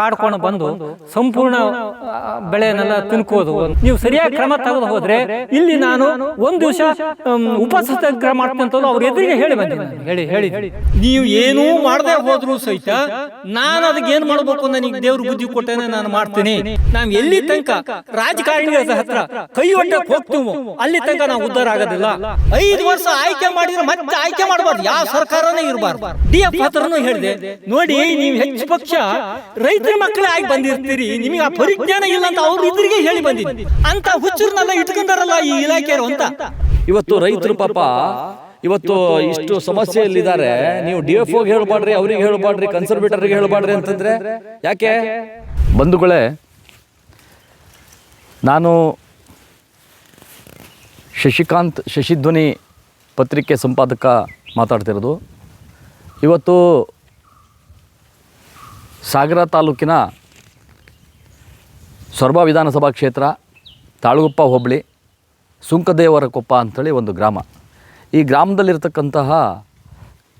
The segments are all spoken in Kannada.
ಕಾಡ್ಕೊಂಡು ಬಂದು ಸಂಪೂರ್ಣ ಬೆಳೆಯನ್ನೆಲ್ಲ ತಿನ್ಕೋದು. ನೀವು ಸರಿಯಾಗಿ ಕ್ರಮ ತೆಗೆದು ಹೋದ್ರೆ ಇಲ್ಲಿ ನಾನು ಒಂದು ದಿವಸ ಕ್ರಮ ಮಾಡ್ತೀನಿ ಅಂತ ಅವ್ರ ಎದುರಿಗೆ ಹೇಳಿ ಬಂದಿ. ಹೇಳಿ ಹೇಳಿ. ನೀವು ಏನೂ ಮಾಡದೆ ಹೋದ್ರು ಸಹಿತ ನಾನು ಅದಕ್ಕೆ ಏನ್ ಮಾಡ್ಬೇಕು ನನಗೆ ದೇವ್ರ ಬುದ್ಧಿ ಕೊಟ್ಟೇನೆ ನಾನು ಮಾಡ್ತೀನಿ. ನಾವು ಎಲ್ಲಿ ತನಕ ರಾಜಕಾರಣಿಗಳ ಹತ್ರ ಕೈ ಒಟ್ಟ ಹೋಗ್ತೀವಿ, ಅಲ್ಲಿ ತನಕ ನಾವು ಉದ್ಧಾರ ಆಗೋದಿಲ್ಲ. ಐದು ವರ್ಷ ಆಯ್ಕೆ ಮಾಡಿದ್ರೆ ಮತ್ತೆ ಆಯ್ಕೆ ಮಾಡಬಾರ್ದು. ಯಾವ ಸರ್ಕಾರನೇ ಇರಬಾರ್ದು. ಡಿ ಎಫ್ ಹತ್ರನು ಹೇಳಿದೆ, ನೋಡಿ, ನೀವು ಹೆಚ್ಚು ಪಕ್ಷ ರೈತರ ಮಕ್ಕಳೇ ಆಗಿ ಬಂದಿರ್ತೀರಿ. ನಿಮಗೆ ಆ ಪರಿಜ್ಞಾನ ಇಲ್ಲ ಅಂತ ಅವ್ರು ಇದ್ರಿಗೆ ಹೇಳಿ ಬಂದಿದ್ದೀನಿ ಅಂತ ಹುಚ್ಚರನ್ನೆಲ್ಲ ಇಟ್ಕೊಂಡಾರಲ್ಲ ಈ ಇಲಾಖೆಯವರು ಅಂತ. ಇವತ್ತು ರೈತರು ಪಾಪ, ಇವತ್ತು ಇಷ್ಟು ಸಮಸ್ಯೆಯಲ್ಲಿದ್ದಾರೆ. ನೀವು ಡಿ ಎಫ್ ಓಗೆ ಹೇಳ್ಬಾಡ್ರಿ, ಅವ್ರಿಗೆ ಹೇಳ್ಬಾಡ್ರಿ ಕನ್ಸರ್ವೇಟರ್ಗೆ ಹೇಳ್ಬಾಡ್ರಿ ಅಂತಂದ್ರೆ ಯಾಕೆ? ಬಂಧುಗಳೇ ನಾನು ಶಶಿಕಾಂತ್ ಶಶಿಧ್ವನಿ ಪತ್ರಿಕೆ ಸಂಪಾದಕ ಮಾತಾಡ್ತಿರೋದು. ಇವತ್ತು ಸಾಗರ ತಾಲೂಕಿನ ಸೊರಬ ವಿಧಾನಸಭಾ ಕ್ಷೇತ್ರ, ತಾಳುಗುಪ್ಪ ಹೋಬಳಿ ಸುಂಕದೇವರ ಕೊಪ್ಪ ಅಂಥೇಳಿ ಒಂದು ಗ್ರಾಮ. ಈ ಗ್ರಾಮದಲ್ಲಿರ್ತಕ್ಕಂತಹ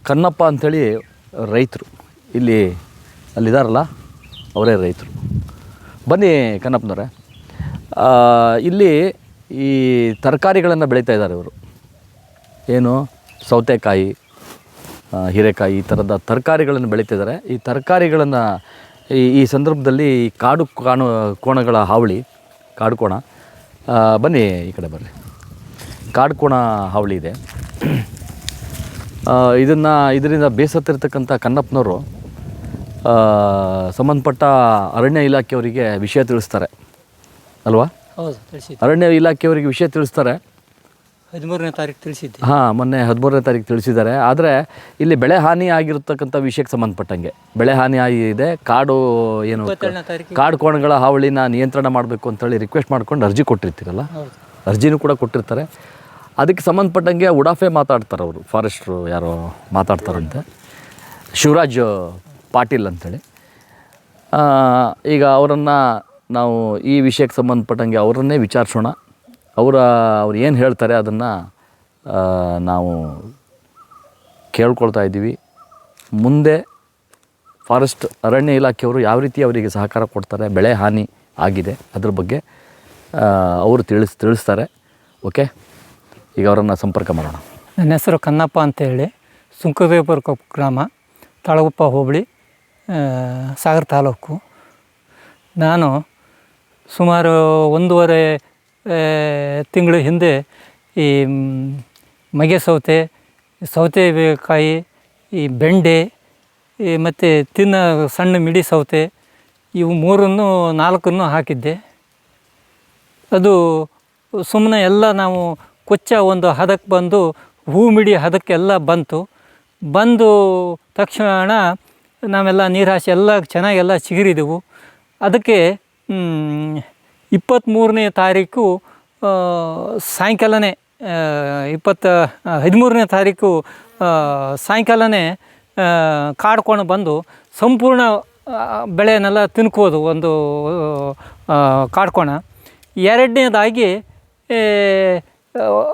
ಕನ್ನಪ್ಪ ಅಂಥೇಳಿ ರೈತರು. ಇಲ್ಲಿ ಅಲ್ಲಿದಾರಲ್ಲ? ಅವರೇ ರೈತರು. ಬನ್ನಿ ಕನ್ನಪ್ಪನವರೇ. ಇಲ್ಲಿ ಈ ತರಕಾರಿಗಳನ್ನು ಬೆಳೀತಾ ಇದ್ದಾರೆ ಇವರು. ಏನು? ಸೌತೆಕಾಯಿ ಹೀರೆಕಾಯಿ ಈ ಥರದ ತರಕಾರಿಗಳನ್ನು ಬೆಳೀತಿದ್ದಾರೆ. ಈ ತರಕಾರಿಗಳನ್ನು ಈ ಈ ಸಂದರ್ಭದಲ್ಲಿ ಕಾಡು ಕಾಣು ಕೋಣಗಳ ಹಾವಳಿ ಕಾಡು ಕೋಣ ಬನ್ನಿ ಈ ಕಡೆ ಬರಲಿ ಕಾಡು ಕೋಣ ಹಾವಳಿ ಇದೆ. ಇದನ್ನು ಇದರಿಂದ ಬೇಸತ್ತಿರ್ತಕ್ಕಂಥ ಕನ್ನಪ್ಪನವರು ಸಂಬಂಧಪಟ್ಟ ಅರಣ್ಯ ಇಲಾಖೆಯವರಿಗೆ ವಿಷಯ ತಿಳಿಸ್ತಾರೆ. ಅಲ್ವಾ? ಅರಣ್ಯ ಇಲಾಖೆಯವರಿಗೆ ವಿಷಯ ತಿಳಿಸ್ತಾರೆ. ಹದಿಮೂರನೇ ತಾರೀಕು ತಿಳಿಸಿದ್ದೆ. ಹಾಂ ಮೊನ್ನೆ ಹದಿಮೂರನೇ ತಾರೀಕು ತಿಳಿಸಿದ್ದಾರೆ. ಆದರೆ ಇಲ್ಲಿ ಬೆಳೆ ಹಾನಿ ಆಗಿರತಕ್ಕಂಥ ವಿಷಯಕ್ಕೆ ಸಂಬಂಧಪಟ್ಟಂಗೆ. ಬೆಳೆ ಹಾನಿ ಆಗಿದೆ ಕಾಡು ಏನು ಕಾಡು ಕೋಣಗಳ ಹಾವಳಿನ ನಿಯಂತ್ರಣ ಮಾಡಬೇಕು ಅಂತೇಳಿ ರಿಕ್ವೆಸ್ಟ್ ಮಾಡ್ಕೊಂಡು ಅರ್ಜಿ ಕೊಟ್ಟಿರ್ತೀರಲ್ಲ? ಅರ್ಜಿನೂ ಕೂಡ ಕೊಟ್ಟಿರ್ತಾರೆ. ಅದಕ್ಕೆ ಸಂಬಂಧಪಟ್ಟಂಗೆ ಉಡಾಫೆ ಮಾತಾಡ್ತಾರೆ ಅವರು. ಫಾರೆಸ್ಟ್ರು ಯಾರೋ ಮಾತಾಡ್ತಾರಂತೆ. ಶಿವರಾಜ್ ಪಾಟೀಲ್ ಅಂಥೇಳಿ ಈಗ ಅವರನ್ನು ನಾವು ಈ ವಿಷಯಕ್ಕೆ ಸಂಬಂಧಪಟ್ಟಂಗೆ ಅವರನ್ನೇ ವಿಚಾರಿಸೋಣ. ಅವರ, ಅವ್ರು ಏನು ಹೇಳ್ತಾರೆ ಅದನ್ನು ನಾವು ಕೇಳ್ಕೊಳ್ತಾ ಇದ್ದೀವಿ. ಮುಂದೆ ಫಾರೆಸ್ಟ್ ಅರಣ್ಯ ಇಲಾಖೆಯವರು ಯಾವ ರೀತಿ ಅವರಿಗೆ ಸಹಕಾರ ಕೊಡ್ತಾರೆ, ಬೆಳೆ ಹಾನಿ ಆಗಿದೆ, ಅದ್ರ ಬಗ್ಗೆ ಅವರು ತಿಳಿಸ್, ತಿಳಿಸ್ತಾರೆ. ಓಕೆ? ಈಗ ಅವರನ್ನು ಸಂಪರ್ಕ ಮಾಡೋಣ. ನನ್ನ ಹೆಸರು ಕನ್ನಪ್ಪ ಅಂತೇಳಿ. ಸುಂಕದೇವಪುರ ಗ್ರಾಮ, ತಾಳಗುಪ್ಪ ಹೋಬಳಿ ಸಾಗರ ತಾಲೂಕು. ನಾನು ಸುಮಾರು ಒಂದೂವರೆ ತಿಂಗಳ ಹಿಂದೆ ಈ ಮಗೆ ಸೌತೆ ಸೌತೆಕಾಯಿ ಈ ಬೆಂಡೆ, ಈ ಮತ್ತು ತಿನ್ನ ಸಣ್ಣ ಮಿಡಿ ಸೌತೆ, ಇವು ಮೂರನ್ನು, ನಾಲ್ಕನ್ನು ಹಾಕಿದ್ದೆ. ಅದು ಸುಮ್ಮನೆ ಎಲ್ಲ ನಾವು ಕೊಚ್ಚ ಒಂದು ಹದಕ್ಕೆ ಬಂದು, ಹೂ ಮಿಡಿ ಹದಕ್ಕೆಲ್ಲ ಬಂತು. ಬಂದು ತಕ್ಷಣ ನಾವೆಲ್ಲ ನೀರು ಹಾಸಿ ಎಲ್ಲ ಚೆನ್ನಾಗೆಲ್ಲ ಚಿಗುರಿದೆವು. ಅದಕ್ಕೆ ಇಪ್ಪತ್ತ್ಮೂರನೇ ತಾರೀಕು ಸಾಯಂಕಾಲನೇ ಇಪ್ಪತ್ತ ಹದಿಮೂರನೇ ತಾರೀಕು ಸಾಯಂಕಾಲನೇ ಕಾಡ್ಕೊಂಡು ಬಂದು ಸಂಪೂರ್ಣ ಬೆಳೆಯನ್ನೆಲ್ಲ ತಿನ್ಕೋದು ಒಂದು ಕಾಡ್ಕೋಣ ಎರಡನೇದಾಗಿ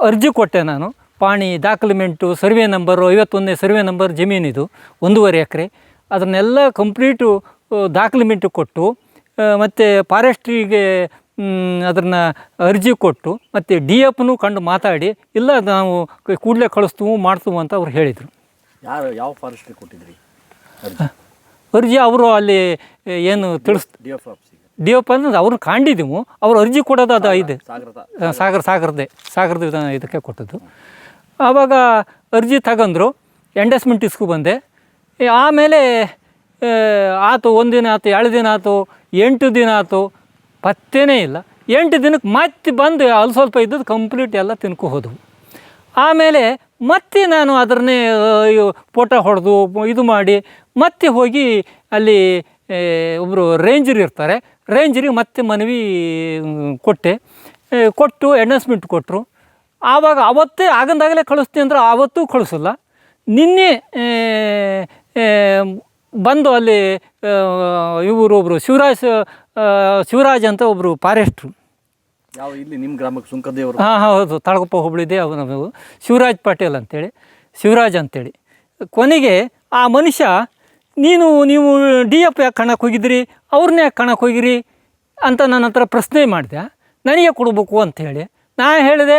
ಅರ್ಜಿ ಕೊಟ್ಟೆ ನಾನು. ಪಾಣಿ ದಾಖಲಿಮೆಂಟು ಸರ್ವೆ ನಂಬರು, ಐವತ್ತೊಂದನೇ ಸರ್ವೆ ನಂಬರ್ ಜಮೀನಿದು, ಒಂದೂವರೆ ಎಕರೆ. ಅದನ್ನೆಲ್ಲ ಕಂಪ್ಲೀಟು ದಾಖಲೆಮೆಂಟು ಕೊಟ್ಟು ಮತ್ತು ಫಾರೆಸ್ಟ್ರಿಗೆ ಅದನ್ನು ಅರ್ಜಿ ಕೊಟ್ಟು ಮತ್ತು ಡಿ ಎಫ್ನು ಕಂಡು ಮಾತಾಡಿ ಇಲ್ಲ ನಾವು ಕೂಡಲೇ ಕಳಿಸ್ತೀವಿ ಮಾಡ್ತೀವಿ ಅಂತ ಅವ್ರು ಹೇಳಿದರು. ಯಾರು ಯಾವ ಫಾರೆಸ್ಟ್ಗೆ ಕೊಟ್ಟಿದ್ರಿ ಅರ್ಜಿ? ಅವರು ಅಲ್ಲಿ ಏನು ತಿಳಿಸ್ ಡಿ ಎಫ್ ಡಿ ಎಫ್ ಅಂದ್ರೆ ಅವ್ರನ್ನ ಕಾಣಿದ್ದೀವಿ ಅವ್ರು ಅರ್ಜಿ ಕೊಡೋದು ಅದು ಇದೆ. ಸಾಗರ ಸಾಗರದೇ ಸಾಗರದ ವಿಧಾನ ಇದಕ್ಕೆ ಕೊಟ್ಟದ್ದು. ಆವಾಗ ಅರ್ಜಿ ತಗೊಂಡ್ರು ಎಂಡಸ್ಮೆಂಟ್ ಇಸ್ಕು ಬಂದೆ. ಆಮೇಲೆ ಆತು ಆತು ಒಂದಿನ ಆತು ಎರಡು ದಿನ ಆತು ಎಂಟು ದಿನ ಆತು ಪತ್ತೇನೇ ಇಲ್ಲ. ಎಂಟು ದಿನಕ್ಕೆ ಮತ್ತೆ ಬಂದು ಅಲ್ಲಿ ಸ್ವಲ್ಪ ಇದ್ದದ್ದು ಕಂಪ್ಲೀಟ್ ಎಲ್ಲ ತಿನ್ಕೊ ಹೋದವು. ಆಮೇಲೆ ಮತ್ತೆ ನಾನು ಅದನ್ನೇ ಫೋಟೋ ಹೊಡೆದು ಇದು ಮಾಡಿ ಮತ್ತೆ ಹೋಗಿ ಅಲ್ಲಿ ಒಬ್ಬರು ರೇಂಜರ್ ಇರ್ತಾರೆ. ರೇಂಜರಿಗೆ ಮತ್ತೆ ಮನವಿ ಕೊಟ್ಟೆ. ಕೊಟ್ಟು ಅನೌನ್ಸ್ಮೆಂಟ್ ಕೊಟ್ಟರು ಆವಾಗ ಅವತ್ತೇ ಆಗಂದಾಗಲೇ ಕಳಿಸ್ತೀನಿ ಅಂದ್ರೆ ಆವತ್ತೂ ಕಳಿಸಲ್ಲ. ನಿನ್ನೆ ಬಂದು ಅಲ್ಲಿ ಇವರು ಒಬ್ಬರು ಶಿವರಾಜ್ ಶಿವರಾಜ್ ಅಂತ ಒಬ್ಬರು ಫಾರೆಸ್ಟ್ರು. ಯಾವ ಇಲ್ಲಿ ನಿಮ್ಮ ಗ್ರಾಮಕ್ಕೆ ಸುಂಕದೇವರು? ಹಾಂ ಹೌದು. ತಾಳಗುಪ್ಪ ಹೋಬಳಿದೆ ಅವನು ಶಿವರಾಜ್ ಪಾಟೀಲ್ ಅಂತೇಳಿ. ಶಿವರಾಜ್ ಅಂತೇಳಿ. ಕೊನೆಗೆ ಆ ಮನುಷ್ಯ ನೀನು ನೀವು ಡಿ ಎಫ್ ಯಾಕೆ ಕಣಕ್ಕೆ ಹೋಗಿದ್ರಿ ಅವ್ರನ್ನ ಯಾಕೆ ಕಣಕ್ಕೆ ಹೋಗಿರಿ ಅಂತ ನನ್ನ ಹತ್ರ ಪ್ರಶ್ನೆ ಮಾಡಿದೆ. ನನಗೆ ಕೊಡಬೇಕು ಅಂತ ಹೇಳಿ ನಾ ಹೇಳಿದೆ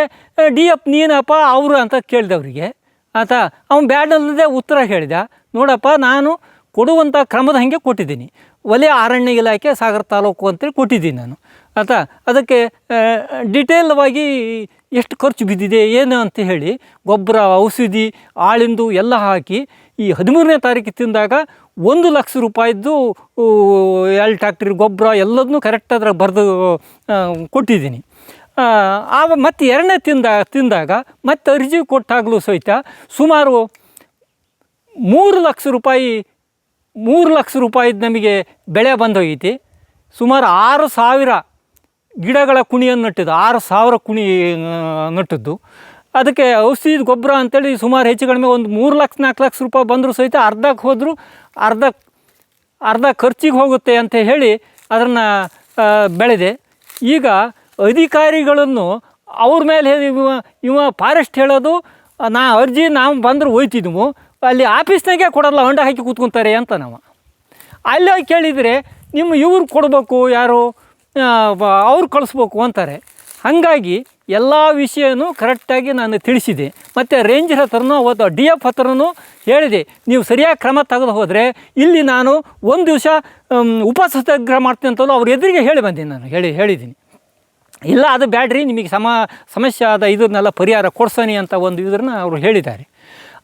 ಡಿ ಎಫ್ ನೀನಪ್ಪ ಅವರು ಅಂತ ಕೇಳಿದೆ ಅವರಿಗೆ. ಆತ ಅವ್ನು ಬ್ಯಾಡಲ್ಲದೆ ಉತ್ತರ ಹೇಳಿದ. ನೋಡಪ್ಪ ನಾನು ಕೊಡುವಂಥ ಕ್ರಮದ ಹಾಗೆ ಕೊಟ್ಟಿದ್ದೀನಿ. ಒಲೆ ಅರಣ್ಯ ಇಲಾಖೆ ಸಾಗರ ತಾಲೂಕು ಅಂತೇಳಿ ಕೊಟ್ಟಿದ್ದೀನಿ ನಾನು. ಆಯ್ತಾ ಅದಕ್ಕೆ ಡಿಟೇಲ್ವಾಗಿ ಎಷ್ಟು ಖರ್ಚು ಬಿದ್ದಿದೆ ಏನು ಅಂತ ಹೇಳಿ ಗೊಬ್ಬರ ಔಷಧಿ ಆಳಿಂದು ಎಲ್ಲ ಹಾಕಿ ಈ ಹದಿಮೂರನೇ ತಾರೀಕು ತಿಂದಾಗ ಒಂದು ಲಕ್ಷ ರೂಪಾಯಿದ್ದು ಎರಡು ಟ್ಯಾಕ್ಟ್ರಿ ಗೊಬ್ಬರ ಎಲ್ಲದನ್ನೂ ಕರೆಕ್ಟ್ ಅದ್ರಾಗ ಬರೆದು ಕೊಟ್ಟಿದ್ದೀನಿ. ಆ, ಮತ್ತು ಎರಡನೇ ತಿಂದ ತಿಂದಾಗ ಮತ್ತೆ ಅರ್ಜಿ ಕೊಟ್ಟಾಗಲೂ ಸಹಿತ ಸುಮಾರು ಮೂರು ಲಕ್ಷ ರೂಪಾಯಿ ಮೂರು ಲಕ್ಷ ರೂಪಾಯಿದು ನಮಗೆ ಬೆಳೆ ಬಂದೋಗೈತಿ. ಸುಮಾರು ಆರು ಸಾವಿರ ಗಿಡಗಳ ಕುಣಿಯನ್ನು ನಟ್ಟಿದ್ದು. ಆರು ಸಾವಿರ ಕುಣಿ ನಟ್ಟಿದ್ದು. ಅದಕ್ಕೆ ಔಷಧಿ, ಗೊಬ್ಬರ ಅಂತೇಳಿ ಸುಮಾರು ಹೆಚ್ಚು ಕಡಿಮೆ ಒಂದು ಮೂರು ಲಕ್ಷ, ನಾಲ್ಕು ಲಕ್ಷ ರೂಪಾಯಿ ಬಂದರೂ ಸಹಿತ ಅರ್ಧಕ್ಕೆ ಹೋದರೂ, ಅರ್ಧ ಅರ್ಧ ಖರ್ಚಿಗೆ ಹೋಗುತ್ತೆ ಅಂತ ಹೇಳಿ ಅದನ್ನು ಬೆಳೆದೆ. ಈಗ ಅಧಿಕಾರಿಗಳನ್ನು ಅವ್ರ ಮೇಲೆ ಇವ ಇವ ಫಾರೆಸ್ಟ್ ಹೇಳೋದು, ನಾ ಅರ್ಜಿ, ನಾವು ಬಂದರೂ ಹೋಯ್ತಿದ್ವು. ಅಲ್ಲಿ ಆಫೀಸ್ನಾಗೆ ಕೊಡಲ್ಲ, ಹೊಂಡ ಹಾಕಿ ಕೂತ್ಕೊಂತಾರೆ ಅಂತ ನಾವು. ಅಲ್ಲಿ ಹೋಗಿ ಕೇಳಿದರೆ, ನಿಮ್ಮ ಇವ್ರು ಕೊಡಬೇಕು, ಯಾರು? ಅವ್ರು ಕಳಿಸ್ಬೇಕು, ಅಂತಾರೆ. ಹಾಗಾಗಿ ಎಲ್ಲ ವಿಷಯನೂ ಕರೆಕ್ಟಾಗಿ ನಾನು ತಿಳಿಸಿದೆ. ಮತ್ತು ರೇಂಜರ್ ಹತ್ರನೂ ಅವತ್ತು ಡಿ ಎಫ್ ಹತ್ರನೂ ಹೇಳಿದೆ, ನೀವು ಸರಿಯಾಗಿ ಕ್ರಮ ತೆಗೆದು ಹೋದರೆ ಇಲ್ಲಿ ನಾನು ಒಂದು ದಿವಸ ಉಪವಾಸ ಸತ್ಯಾಗ್ರಹ ಮಾಡ್ತೀನಿ ಅಂತಲೂ ಅವ್ರ ಎದುರಿಗೆ ಹೇಳಿ ಬಂದೀನಿ ನಾನು, ಹೇಳಿ ಹೇಳಿದ್ದೀನಿ ಇಲ್ಲ, ಅದು ಬ್ಯಾಡ್ರಿ, ನಿಮಗೆ ಸಮ, ಸಮಸ್ಯೆ ಆದ ಇದನ್ನೆಲ್ಲ ಪರಿಹಾರ ಕೊಡ್ಸೋನಿ ಅಂತ ಒಂದು ಇದನ್ನು ಅವರು ಹೇಳಿದ್ದಾರೆ.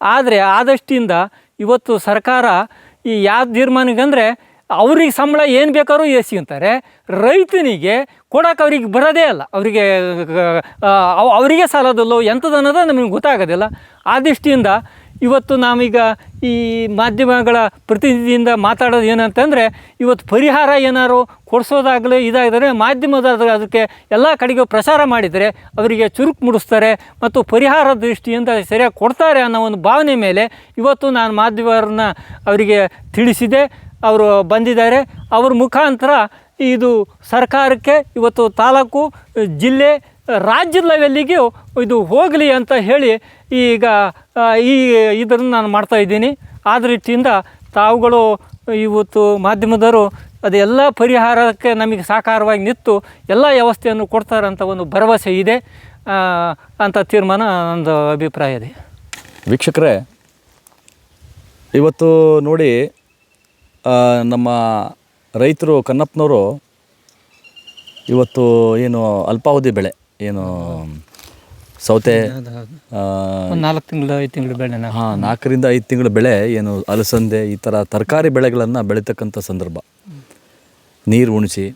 ಆದರೆ ಆದಷ್ಟಿಂದ ಇವತ್ತು ಸರ್ಕಾರ ಈ ಯಾವ ತೀರ್ಮಾನಕ್ಕಂದರೆ ಅವ್ರಿಗೆ ಸಂಬಳ ಏನು ಬೇಕಾದ್ರೂ ಎಸ್ಕೊಂತಾರೆ ರೈತನಿಗೆ ಕೊಡೋಕೆ ಅವ್ರಿಗೆ ಬರೋದೇ ಅಲ್ಲ. ಅವರಿಗೆ ಅವರಿಗೆ ಸಾಲದಲ್ಲೋ ಎಂಥದ್ದು ಅನ್ನೋದು ನಮಗೆ ಗೊತ್ತಾಗೋದಿಲ್ಲ. ಆ ಇವತ್ತು ನಾವೀಗ ಈ ಮಾಧ್ಯಮಗಳ ಪ್ರತಿನಿಧಿಯಿಂದ ಮಾತಾಡೋದು ಏನಂತಂದರೆ, ಇವತ್ತು ಪರಿಹಾರ ಏನಾರು ಕೊಡಿಸೋದಾಗಲಿ ಇದಾಗಿದ್ರೆ ಮಾಧ್ಯಮದ ಅದಕ್ಕೆ ಎಲ್ಲ ಕಡೆಗೂ ಪ್ರಸಾರ ಮಾಡಿದರೆ ಅವರಿಗೆ ಚುರುಕು ಮೂಡಿಸ್ತಾರೆ ಮತ್ತು ಪರಿಹಾರ ದೃಷ್ಟಿಯಿಂದ ಸರಿಯಾಗಿ ಕೊಡ್ತಾರೆ ಅನ್ನೋ ಒಂದು ಭಾವನೆ ಮೇಲೆ ಇವತ್ತು ನಾನು ಮಾಧ್ಯಮರನ್ನ ಅವರಿಗೆ ತಿಳಿಸಿದೆ. ಅವರು ಬಂದಿದ್ದಾರೆ. ಅವ್ರ ಮುಖಾಂತರ ಇದು ಸರ್ಕಾರಕ್ಕೆ ಇವತ್ತು ತಾಲೂಕು, ಜಿಲ್ಲೆ ರಾಜ್ಯದ ಲೆವೆಲ್ಲಿಗೆ ಇದು ಹೋಗಲಿ ಅಂತ ಹೇಳಿ ಈಗ ಈ, ಇದನ್ನು ನಾನು ಮಾಡ್ತಾ ಇದ್ದೀನಿ. ಆದ ರೀತಿಯಿಂದ ತಾವುಗಳು ಇವತ್ತು ಮಾಧ್ಯಮದವರು ಅದೆಲ್ಲ ಪರಿಹಾರಕ್ಕೆ ನಮಗೆ ಸಾಕಾರವಾಗಿ ನಿಂತು ಎಲ್ಲ ವ್ಯವಸ್ಥೆಯನ್ನು ಕೊಡ್ತಾರೆ ಅಂತ ಒಂದು ಭರವಸೆ ಇದೆ ಅಂತ ತೀರ್ಮಾನ ನಂದು ಅಭಿಪ್ರಾಯ ಇದೆ. ವೀಕ್ಷಕರೇ, ಇವತ್ತು ನೋಡಿ ನಮ್ಮ ರೈತರು ಕನ್ನಪ್ಪನವರು ಇವತ್ತು ಏನು ಅಲ್ಪಾವಧಿ ಬೆಳೆ. ಏನು ಸೌತೆ ನಾಲ್ಕು ತಿಂಗಳು ಐದು ತಿಂಗಳು ಬೆಳೆ ಹಾಂ ನಾಲ್ಕರಿಂದ ಐದು ತಿಂಗಳು ಬೆಳೆ ಏನು ಅಲಸಂದೆ ಈ ಥರ ತರಕಾರಿ ಬೆಳೆಗಳನ್ನು ಬೆಳೀತಕ್ಕಂಥ ಸಂದರ್ಭ. ನೀರು ಉಣಿಸಿ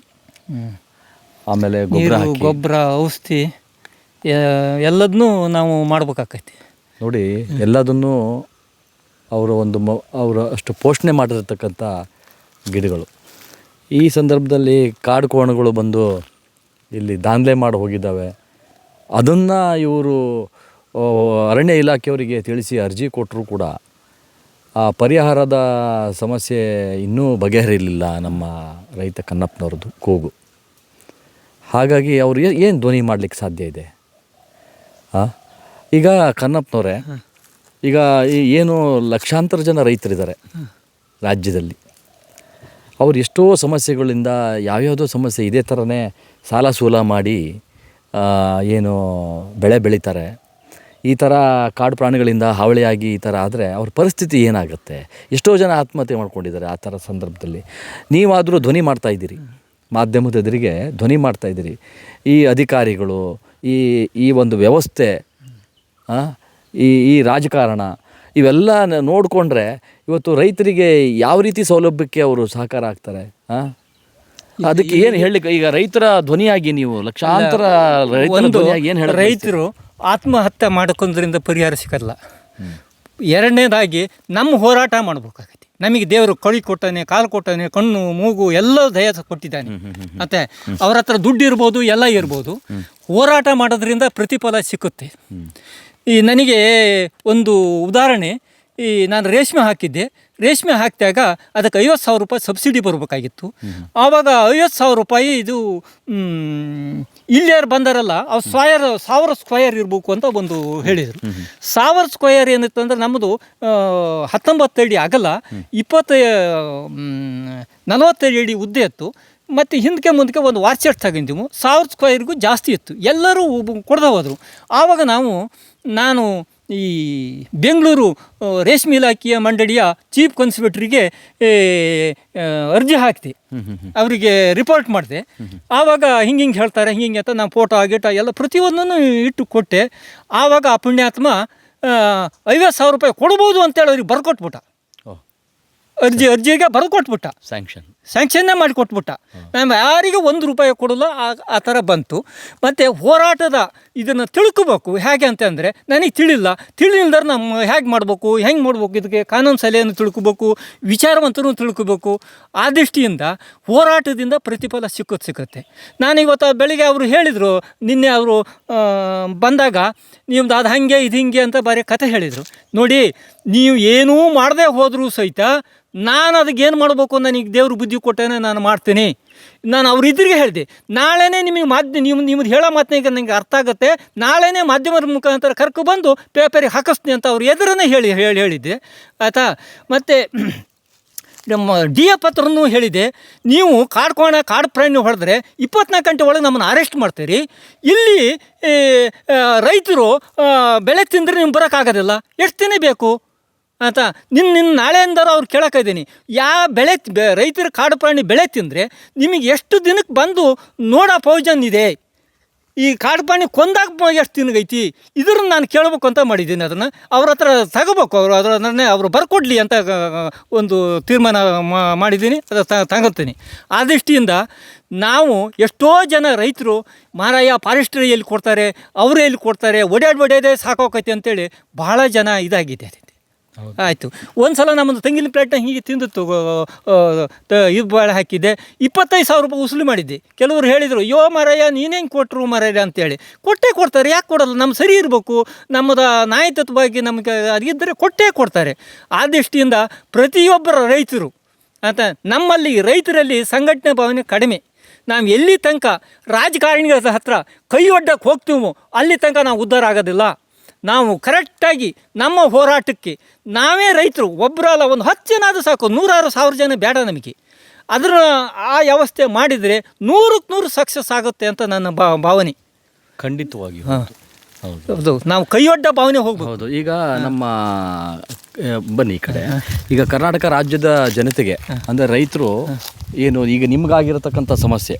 ಆಮೇಲೆ ಗೊಬ್ಬರ ಗೊಬ್ಬರ ಔಷಧಿ ಎಲ್ಲದನ್ನೂ ನಾವು ಮಾಡ್ಬೇಕಾಕೈತಿ. ನೋಡಿ ಎಲ್ಲದನ್ನೂ ಅವರ ಒಂದು ಮ ಅವರ ಅಷ್ಟು ಪೋಷಣೆ ಮಾಡಿರ್ತಕ್ಕಂಥ ಗಿಡಗಳು. ಈ ಸಂದರ್ಭದಲ್ಲಿ ಕಾಡು ಕೋಣಗಳು ಬಂದು ಇಲ್ಲಿ ದಾಂಧಲೆ ಮಾಡಿ ಹೋಗಿದ್ದಾವೆ. ಅದನ್ನು ಇವರು ಅರಣ್ಯ ಇಲಾಖೆಯವರಿಗೆ ತಿಳಿಸಿ ಅರ್ಜಿ ಕೊಟ್ಟರು ಕೂಡ. ಆ ಪರಿಹಾರದ ಸಮಸ್ಯೆ ಇನ್ನೂ ಬಗೆಹರಿಲಿಲ್ಲ ನಮ್ಮ ರೈತ ಕನ್ನಪ್ಪನವ್ರದ್ದು ಕೂಗು. ಹಾಗಾಗಿ ಅವರು ಏನು ಧ್ವನಿ ಮಾಡಲಿಕ್ಕೆ ಸಾಧ್ಯ ಇದೆ? ಈಗ ಕನ್ನಪ್ಪನವರೇ ಈಗ ಈ ಏನು ಲಕ್ಷಾಂತರ ಜನ ರೈತರಿದ್ದಾರೆ ರಾಜ್ಯದಲ್ಲಿ. ಅವ್ರು ಎಷ್ಟೋ ಸಮಸ್ಯೆಗಳಿಂದ ಯಾವ್ಯಾವುದೋ ಸಮಸ್ಯೆ ಇದೇ ಥರನೇ ಸಾಲ ಸೂಲ ಮಾಡಿ ಏನು ಬೆಳೆ ಬೆಳೀತಾರೆ. ಈ ಥರ ಕಾಡು ಪ್ರಾಣಿಗಳಿಂದ ಹಾವಳಿಯಾಗಿ ಈ ಥರ ಆದರೆ ಅವ್ರ ಪರಿಸ್ಥಿತಿ ಏನಾಗುತ್ತೆ? ಎಷ್ಟೋ ಜನ ಆತ್ಮಹತ್ಯೆ ಮಾಡ್ಕೊಂಡಿದ್ದಾರೆ ಆ ಥರ ಸಂದರ್ಭದಲ್ಲಿ. ನೀವಾದರೂ ಧ್ವನಿ ಮಾಡ್ತಾಯಿದ್ದೀರಿ ಮಾಧ್ಯಮದ ಎದುರಿಗೆ ಧ್ವನಿ ಮಾಡ್ತಾಯಿದ್ದೀರಿ ಈ ಅಧಿಕಾರಿಗಳು, ಈ ಈ ಒಂದು ವ್ಯವಸ್ಥೆ ಈ ಈ ರಾಜಕಾರಣ, ಇವೆಲ್ಲ ನೋಡಿಕೊಂಡ್ರೆ ಇವತ್ತು ರೈತರಿಗೆ ಯಾವ ರೀತಿ ಸೌಲಭ್ಯಕ್ಕೆ ಅವರು ಸಹಕಾರ ಆಗ್ತಾರೆ? ಅದಕ್ಕೆ ಏನು ಹೇಳಲಿಕ್ಕೆ ಈಗ ರೈತರ ಧ್ವನಿಯಾಗಿ ನೀವು ಲಕ್ಷಾಂತರ ರೈತರ ಧ್ವನಿಯಾಗಿ ಏನು ಹೇಳ ರೈತರು ಆತ್ಮಹತ್ಯೆ ಮಾಡ್ಕೊಂಡ್ರಿಂದ ಪರಿಹಾರ ಸಿಗಲ್ಲ. ಎರಡನೇದಾಗಿ ನಮ್ಮ ಹೋರಾಟ ಮಾಡಬೇಕಾಗತ್ತೆ. ನಮಗೆ ದೇವರು ಕಳಿ ಕೊಟ್ಟಾನೆ ಕಾಲು ಕೊಟ್ಟಾನೆ ಕಣ್ಣು ಮೂಗು ಎಲ್ಲ ದಯ ಕೊಟ್ಟಿದ್ದಾನೆ. ಮತ್ತೆ ಅವ್ರ ಹತ್ರ ದುಡ್ಡು ಇರ್ಬೋದು ಎಲ್ಲ ಇರ್ಬೋದು. ಹೋರಾಟ ಮಾಡೋದ್ರಿಂದ ಪ್ರತಿಫಲ ಸಿಕ್ಕುತ್ತೆ ಈ ನನಗೆ ಒಂದು ಉದಾಹರಣೆ ಈ ನಾನು ರೇಷ್ಮೆ ಹಾಕಿದ್ದೆ. ರೇಷ್ಮೆ ಹಾಕಿದಾಗ ಅದಕ್ಕೆ ಐವತ್ತು ಸಾವಿರ ರೂಪಾಯಿ ಸಬ್ಸಿಡಿ ಬರಬೇಕಾಗಿತ್ತು. ಆವಾಗ ಐವತ್ತು ಸಾವಿರ ರೂಪಾಯಿ ಇದು ಇಲ್ಲಿಯಾರು ಇಲ್ಲಿ ಯಾರು ಬಂದಾರಲ್ಲ ಅವ್ರು ಸ್ವಾಯರ್ ಸಾವಿರ ಸ್ಕ್ವಯರ್ ಇರಬೇಕು ಅಂತ ಒಂದು ಹೇಳಿದರು. ಸಾವಿರ ಸ್ಕ್ವಯರ್ ಏನಿತ್ತು ಅಂದ್ರೆ ನಮ್ಮದು ಹತ್ತೊಂಬತ್ತು ಅಡಿ ಅಗಲ ಇಪ್ಪತ್ತ ನಲವತ್ತೈದು ಅಡಿ ಉದ್ದ ಇತ್ತು. ಮತ್ತು ಹಿಂದಕ್ಕೆ ಮುಂದಕ್ಕೆ ಒಂದು ವಾರ್ಚೆಟ್ ತಗೊಂಡಿವು ಸಾವಿರ ಸ್ಕ್ವೈರ್ಗೂ ಜಾಸ್ತಿ ಇತ್ತು. ಎಲ್ಲರೂ ಕೊಡ್ದ ಹೋದರು ಆವಾಗ ನಾವು ನಾನು ಈ ಬೆಂಗಳೂರು ರೇಷ್ಮೆ ಇಲಾಖೆಯ ಮಂಡಳಿಯ ಚೀಫ್ ಕನ್ಸರ್ವೇಟ್ರಿಗೆ ಅರ್ಜಿ ಹಾಕ್ತಿ ಅವರಿಗೆ ರಿಪೋರ್ಟ್ ಮಾಡಿದೆ. ಆವಾಗ ಹಿಂಗೆ ಹಿಂಗೆ ಹೇಳ್ತಾರೆ ಹಿಂಗೆ ಹಿಂಗೆ ಅಂತ ನಾನು ಫೋಟೋ ಆಗಿಟ್ಟ ಎಲ್ಲ ಪ್ರತಿಯೊಂದನ್ನು ಇಟ್ಟು ಕೊಟ್ಟೆ. ಆವಾಗ ಆ ಪುಣ್ಯಾತ್ಮ ಐವತ್ತು ಸಾವಿರ ರೂಪಾಯಿ ಕೊಡ್ಬೋದು ಅಂತೇಳಿ ಅವ್ರಿಗೆ ಬರ್ಕೊಟ್ಬಿಟ್ಟ. ಅರ್ಜಿ ಅರ್ಜಿಗೆ ಬರ್ಕೊಟ್ಬಿಟ್ಟ. ಸ್ಯಾಂಕ್ಷನ್ ಸ್ಯಾಂಕ್ಷನ್ನೇ ಮಾಡಿ ಕೊಟ್ಬಿಟ್ಟ ನಾನು ಯಾರಿಗೂ ಒಂದು ರೂಪಾಯಿ ಕೊಡಲ್ಲ, ಆ ಥರ ಬಂತು. ಮತ್ತು ಹೋರಾಟದ ಇದನ್ನು ತಿಳ್ಕೋಬೇಕು. ಹೇಗೆ ಅಂತಂದರೆ ನನಗೆ ತಿಳಿಲ್ಲ. ತಿಳಿಲ್ದಾರೆ ನಮ್ಮ ಹೇಗೆ ಮಾಡಬೇಕು, ಹೆಂಗೆ ಮಾಡಬೇಕು, ಇದಕ್ಕೆ ಕಾನೂನು ಸಲಹೆಯನ್ನು ತಿಳ್ಕೋಬೇಕು ವಿಚಾರವಂತರೂ ತಿಳ್ಕೋಬೇಕು. ಆ ದೃಷ್ಟಿಯಿಂದ ಹೋರಾಟದಿಂದ ಪ್ರತಿಫಲ ಸಿಕ್ಕೋದು ಸಿಕ್ಕುತ್ತೆ. ನಾನು ಇವತ್ತು ಬೆಳಿಗ್ಗೆ ಅವರು ಹೇಳಿದರು, ನಿನ್ನೆ ಅವರು ಬಂದಾಗ ನಿಮ್ದು ಅದು ಹಾಗೆ, ಇದು ಹಿಂಗೆ ಅಂತ ಬರೀ ಕತೆ ಹೇಳಿದರು. ನೋಡಿ, ನೀವು ಏನೂ ಮಾಡದೆ ಹೋದರೂ ಸಹಿತ ನಾನು ಅದಕ್ಕೆ ಏನು ಮಾಡಬೇಕು ನನಗೆ ದೇವ್ರ ಬುದ್ಧಿ ಕೊಟ್ಟೇನೆ ನಾನು ಮಾಡ್ತೀನಿ. ನಾನು ಅವ್ರ ಇದ್ರಿಗೆ ಹೇಳಿದೆ. ನಾಳೆನೇ ನಿಮಗೆ ಮಾಧ್ಯ ನಿಮ್ಮ ನಿಮ್ಮದು ಹೇಳೋ ಮಾತನಾಗ ನನಗೆ ಅರ್ಥ ಆಗುತ್ತೆ. ನಾಳೆನೇ ಮಾಧ್ಯಮದ ಮುಖಾಂತರ ಕರ್ಕೊ ಬಂದು ಪೇಪರಿಗೆ ಹಾಕಿಸ್ತೀನಿ ಅಂತ ಅವ್ರು ಎದುರನ್ನೇ ಹೇಳಿ ಹೇಳಿ, ಹೇಳಿದ್ದೆ. ಆಯಿತಾ? ಮತ್ತು ನಮ್ಮ ಡಿ ಎ ಪತ್ರನೂ ಹೇಳಿದೆ, ನೀವು ಕಾಡ್ಕೋಣ, ಕಾಡು ಪ್ರಾಣಿ ಹೊಡೆದ್ರೆ ಇಪ್ಪತ್ನಾಲ್ಕು ಗಂಟೆ ಒಳಗೆ ನಮ್ಮನ್ನು ಅರೆಸ್ಟ್ ಮಾಡ್ತೀರಿ. ಇಲ್ಲಿ ರೈತರು ಬೆಳೆ ತಿಂದರೆ ನೀವು ಬರೋಕ್ಕಾಗೋದಿಲ್ಲ. ಎಷ್ಟು ದಿನ ಬೇಕು? ಆಯ್ತಾ ನಿನ್ನ ನಿನ್ನ ನಾಳೆಯಿಂದಾರು ಅವ್ರು ಕೇಳೋಕ್ಕಿದ್ದೀನಿ ಯಾವ ಬೆಳೆ ರೈತರ ಕಾಡು ಪ್ರಾಣಿ ಬೆಳೆ ತಿಂದರೆ ನಿಮಗೆ ಎಷ್ಟು ದಿನಕ್ಕೆ ಬಂದು ನೋಡೋ ಪ್ರಯೋಜನ ಇದೆ? ಈ ಕಾಡು ಪ್ರಾಣಿ ಕೊಂದಾಗ ಎಷ್ಟು ತಿನ್ಗೈತಿ ಇದ್ರನ್ನ ನಾನು ಕೇಳಬೇಕು ಅಂತ ಮಾಡಿದ್ದೀನಿ ಅದನ್ನು. ಅವ್ರ ಹತ್ರ ತಗೋಬೇಕು, ಅವರು ಅದನ್ನೇ ಅವರು ಬರ್ಕೊಡ್ಲಿ ಅಂತ ಒಂದು ತೀರ್ಮಾನ ಮಾಡಿದ್ದೀನಿ, ಅದು ತಗೋತೀನಿ. ಆ ದೃಷ್ಟಿಯಿಂದ ನಾವು ಎಷ್ಟೋ ಜನ ರೈತರು ಮಾರಾಯ ಫಾರೆಸ್ಟ್ರಿ ಎಲ್ಲಿ ಕೊಡ್ತಾರೆ, ಅವರು ಎಲ್ಲಿ ಕೊಡ್ತಾರೆ ಒಡ್ಯಾಡ್ ಒಡ್ಯಾದೇ ಸಾಕೋಕೈತಿ ಅಂತೇಳಿ ಭಾಳ ಜನ ಇದಾಗಿದೆ ಆಯಿತು. ಒಂದು ಸಲ ನಮ್ಮದು ತೆಂಗಿನ ಪ್ಲೇಟ್ನ ಹೀಗೆ ತಿಂದಿತ್ತು ಇದು ಬಾಳೆ ಹಾಕಿದ್ದೆ. ಇಪ್ಪತ್ತೈದು ಸಾವಿರ ರೂಪಾಯಿ ವಸೂಲಿ ಮಾಡಿದ್ದೆ. ಕೆಲವರು ಹೇಳಿದರು, ಯೋ ಮರಯ್ಯ, ನೀನೇನು ಕೊಟ್ಟರು ಮರಯ್ಯ? ಅಂತೇಳಿ. ಕೊಟ್ಟೇ ಕೊಡ್ತಾರೆ. ಯಾಕೆ ಕೊಡಲ್ಲ? ನಮ್ಮ ಸರಿ ಇರಬೇಕು. ನಮ್ಮದು ನಾಯಕತ್ವ ಬಗ್ಗೆ ನಮಗೆ ಅದಿದ್ದರೆ ಕೊಟ್ಟೇ ಕೊಡ್ತಾರೆ. ಆ ದೃಷ್ಟಿಯಿಂದ ಪ್ರತಿಯೊಬ್ಬರ ರೈತರು ಅಂತ ನಮ್ಮಲ್ಲಿ, ರೈತರಲ್ಲಿ ಸಂಘಟನೆ ಭಾವನೆ ಕಡಿಮೆ. ನಾವು ಎಲ್ಲಿ ತನಕ ರಾಜಕಾರಣಿಗಳ ಹತ್ರ ಕೈ ಒಡ್ಡಕ್ಕೆ ಹೋಗ್ತೀವೋ, ಅಲ್ಲಿ ತನಕ ನಾವು ಉದ್ಧಾರ ಆಗೋದಿಲ್ಲ. ನಾವು ಕರೆಕ್ಟಾಗಿ ನಮ್ಮ ಹೋರಾಟಕ್ಕೆ ನಾವೇ ರೈತರು ಒಬ್ಬರಲ್ಲ ಒಂದು ಹತ್ತು ಜನ ಆದರೂ ಸಾಕು ನೂರಾರು ಸಾವಿರ ಜನ ಬೇಡ ನಮಗೆ. ಅದರ ಆ ವ್ಯವಸ್ಥೆ ಮಾಡಿದರೆ ನೂರಕ್ಕೆ ನೂರು ಸಕ್ಸಸ್ ಆಗುತ್ತೆ ಅಂತ ನನ್ನ ಭಾವನೆ. ಖಂಡಿತವಾಗಿ ಹಾಂ. ಹೌದು. ಹೌದು. ನಾವು ಕೈಯೊಡ್ಡ ಭಾವನೆ ಹೋಗಬಹುದು ಹೌದು ಈಗ ನಮ್ಮ ಬನ್ನಿ ಈ ಕಡೆ. ಈಗ ಕರ್ನಾಟಕ ರಾಜ್ಯದ ಜನತೆಗೆ ಅಂದರೆ ರೈತರು ಏನು ಈಗ ನಿಮ್ಗಾಗಿರತಕ್ಕಂಥ ಸಮಸ್ಯೆ.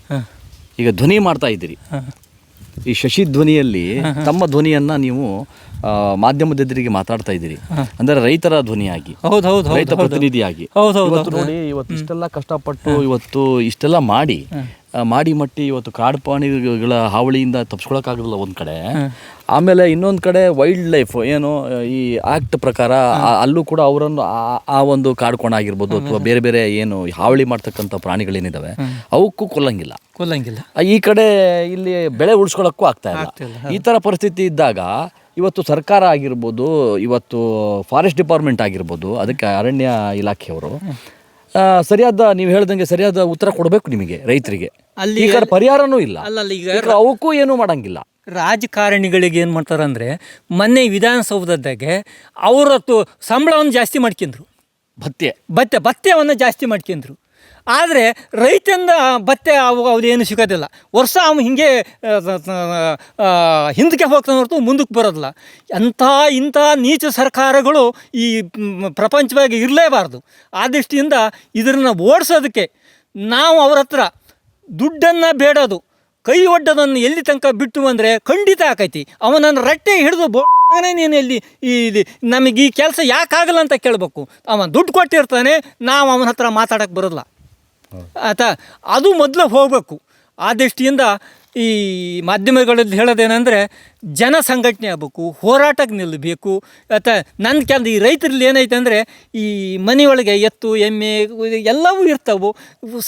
ಈಗ ಧ್ವನಿ ಮಾಡ್ತಾ ಇದ್ದೀರಿ. ಈ ಶಶಿ ಧ್ವನಿಯಲ್ಲಿ ತಮ್ಮ ಧ್ವನಿಯನ್ನ ನೀವು ಮಾಧ್ಯಮದೆದುರಿಗೆ ಮಾತಾಡ್ತಾ ಇದ್ದೀರಿ. ಅಂದ್ರೆ ರೈತರ ಧ್ವನಿಯಾಗಿ ಹೌದು ಹೌದು ರೈತ ಪ್ರತಿನಿಧಿಯಾಗಿ. ಇವತ್ತು ನೋಡಿ ಇವತ್ತು ಇಷ್ಟೆಲ್ಲ ಕಷ್ಟಪಟ್ಟು ಇವತ್ತು ಇಷ್ಟೆಲ್ಲ ಮಾಡಿ ಮಾಡಿ ಮಟ್ಟಿ ಇವತ್ತು ಕಾಡು ಪ್ರಾಣಿಗಳ ಹಾವಳಿಯಿಂದ ತಪ್ಪಿಸ್ಕೊಳಕ್ಕಾಗಲ್ಲ ಒಂದ್ ಕಡೆ. ಆಮೇಲೆ ಇನ್ನೊಂದು ಕಡೆ ವೈಲ್ಡ್ ಲೈಫ್ ಏನು ಈ ಆಕ್ಟ್ ಪ್ರಕಾರ ಅಲ್ಲೂ ಕೂಡ ಅವರನ್ನು ಆ- ಒಂದು ಕಾಡ್ಕೋಣ ಆಗಿರ್ಬೋದು ಅಥವಾ ಬೇರೆ ಬೇರೆ ಏನು ಹಾವಳಿ ಮಾಡ್ತಕ್ಕಂಥ ಪ್ರಾಣಿಗಳೇನಿದಾವೆ ಅವಕ್ಕೂ ಕೊಲ್ಲಂಗಿಲ್ಲ. ಕೊಲ್ಲಂಗಿಲ್ಲ ಈ ಕಡೆ ಇಲ್ಲಿ ಬೆಳೆ ಉಳಿಸ್ಕೊಳಕ್ಕೂ ಆಗ್ತಾ ಇಲ್ಲ. ಈ ಥರ ಪರಿಸ್ಥಿತಿ ಇದ್ದಾಗ ಇವತ್ತು ಸರ್ಕಾರ ಆಗಿರ್ಬೋದು ಇವತ್ತು ಫಾರೆಸ್ಟ್ ಡಿಪಾರ್ಟ್ಮೆಂಟ್ ಆಗಿರ್ಬೋದು ಅದಕ್ಕೆ ಅರಣ್ಯ ಇಲಾಖೆಯವರು ಸರಿಯಾದ ನೀವು ಹೇಳ್ದಂಗೆ ಸರಿಯಾದ ಉತ್ತರ ಕೊಡಬೇಕು ನಿಮಗೆ ರೈತರಿಗೆ. ಅಲ್ಲಿ ಈ ಕಡೆ ಪರಿಹಾರನೂ ಇಲ್ಲ. ಅಲ್ಲ ಈಗ ಈಗ ಅವಕ್ಕೂ ಏನೂ ಮಾಡಂಗಿಲ್ಲ. ರಾಜಕಾರಣಿಗಳಿಗೆ ಏನು ಮಾಡ್ತಾರೆ ಅಂದರೆ ಮೊನ್ನೆ ವಿಧಾನಸೌಧದಾಗೆ ಅವರತ್ತು ಸಂಬಳವನ್ನು ಜಾಸ್ತಿ ಮಾಡ್ಕೊಂಡ್ರು. ಭತ್ತೆ ಭತ್ತೆ ಭತ್ಯವನ್ನು ಜಾಸ್ತಿ ಮಾಡ್ಕೊಂಡ್ರು. ಆದರೆ ರೈತಂದ ಬತ್ತೆ ಅವು ಅದೇನು ಸಿಗೋದಿಲ್ಲ. ವರ್ಷ ಅವನು ಹಿಂಗೆ ಹಿಂದಕ್ಕೆ ಹೋಗ್ತಾನೆ ಹೊರತು ಮುಂದಕ್ಕೆ ಬರೋದಿಲ್ಲ. ಅಂಥ, ಇಂಥ ನೀಚ ಸರ್ಕಾರಗಳು ಈ ಪ್ರಪಂಚವಾಗಿ ಇರಲೇಬಾರ್ದು. ಆ ದೃಷ್ಟಿಯಿಂದ ಇದನ್ನು ಓಡಿಸೋದಕ್ಕೆ ನಾವು ಅವ್ರ ಹತ್ರ ದುಡ್ಡನ್ನು ಬೇಡೋದು, ಕೈ ಒಡ್ಡೋದನ್ನು ಎಲ್ಲಿ ತನಕ ಬಿಟ್ಟು ಅಂದರೆ ಖಂಡಿತ ಆಕೈತಿ. ಅವನನ್ನು ರಟ್ಟೆ ಹಿಡಿದು ಬೋ ನೀನು ಎಲ್ಲಿ ಈ ನಮಗೆ ಈ ಕೆಲಸ ಯಾಕಾಗಲ್ಲ ಅಂತ ಕೇಳಬೇಕು. ಅವ ದುಡ್ಡು ಕೊಟ್ಟಿರ್ತಾನೆ, ನಾವು ಅವನ ಹತ್ರ ಮಾತಾಡೋಕ್ಕೆ ಬರೋಲ್ಲ ಆಯ್ತಾ ಅದು ಮೊದಲು ಹೋಗಬೇಕು. ಆ ದೃಷ್ಟಿಯಿಂದ ಈ ಮಾಧ್ಯಮಗಳಲ್ಲಿ ಹೇಳೋದೇನೆಂದರೆ ಜನ ಸಂಘಟನೆ ಆಗಬೇಕು, ಹೋರಾಟಕ್ಕೆ ನಿಲ್ಲಬೇಕು. ಆಯ್ತಾ ನನ್ನ ಕೆಲ ಈ ರೈತರಲ್ಲಿ ಏನೈತೆ ಅಂದರೆ ಈ ಮನೆಯೊಳಗೆ ಎತ್ತು, ಎಮ್ಮೆ, ಎಲ್ಲವೂ ಇರ್ತವು.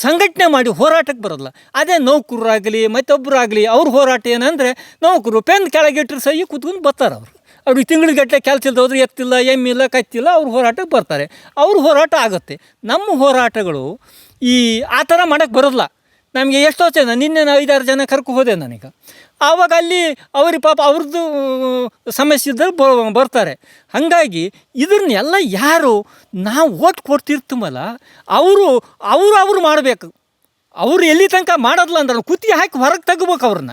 ಸಂಘಟನೆ ಮಾಡಿ ಹೋರಾಟಕ್ಕೆ ಬರೋಲ್ಲ. ಅದೇ ನೌಕರರಾಗಲಿ ಮತ್ತೊಬ್ಬರಾಗಲಿ ಅವ್ರ ಹೋರಾಟ ಏನಂದರೆ ನೌಕರು ಪೆನ್ ಕೆಳಗಿಟ್ಟರೆ ಸಹಿ ಕೂತ್ಕೊಂಡು ಬರ್ತಾರೆ ಅವರು. ಅವ್ರಿಗೆ ತಿಂಗಳಿಗಟ್ಟಲೆ ಕೆಲಸ ಇಲ್ಲದೆ ಹೋದ್ರೆ ಎತ್ತಿಲ್ಲ ಎಮ್ಮಿಲ್ಲ ಕತ್ತಿಲ್ಲ, ಅವ್ರ ಹೋರಾಟಕ್ಕೆ ಬರ್ತಾರೆ. ಅವ್ರ ಹೋರಾಟ ಆಗುತ್ತೆ. ನಮ್ಮ ಹೋರಾಟಗಳು ಈ, ಆ ಥರ ಮಾಡೋಕ್ಕೆ ಬರೋದಿಲ್ಲ. ನಮಗೆ ಎಷ್ಟೋ ಜನ, ನಿನ್ನೆ ನಾವು ಐದಾರು ಜನ ಕರ್ಕೊ ಹೋದೆ ನನಗೆ. ಆವಾಗ ಅಲ್ಲಿ ಅವ್ರಿಗೆ ಪಾಪ ಅವ್ರದ್ದು ಸಮಸ್ಯೆ ಇದ್ದರೆ ಬರ್ತಾರೆ. ಹಾಗಾಗಿ ಇದನ್ನೆಲ್ಲ ಯಾರು ನಾವು ಓಟ್ ಕೊಡ್ತಿರ್ತೀವಲ್ಲ, ಅವರು ಅವರು ಅವರು ಮಾಡಬೇಕು. ಅವರು ಎಲ್ಲಿ ತನಕ ಮಾಡೋದಿಲ್ಲ ಅಂದ್ರೆ ಕುತ್ತಿಗೆ ಹಾಕಿ ಹೊರಗೆ ತೆಗಬೇಕು ಅವ್ರನ್ನ.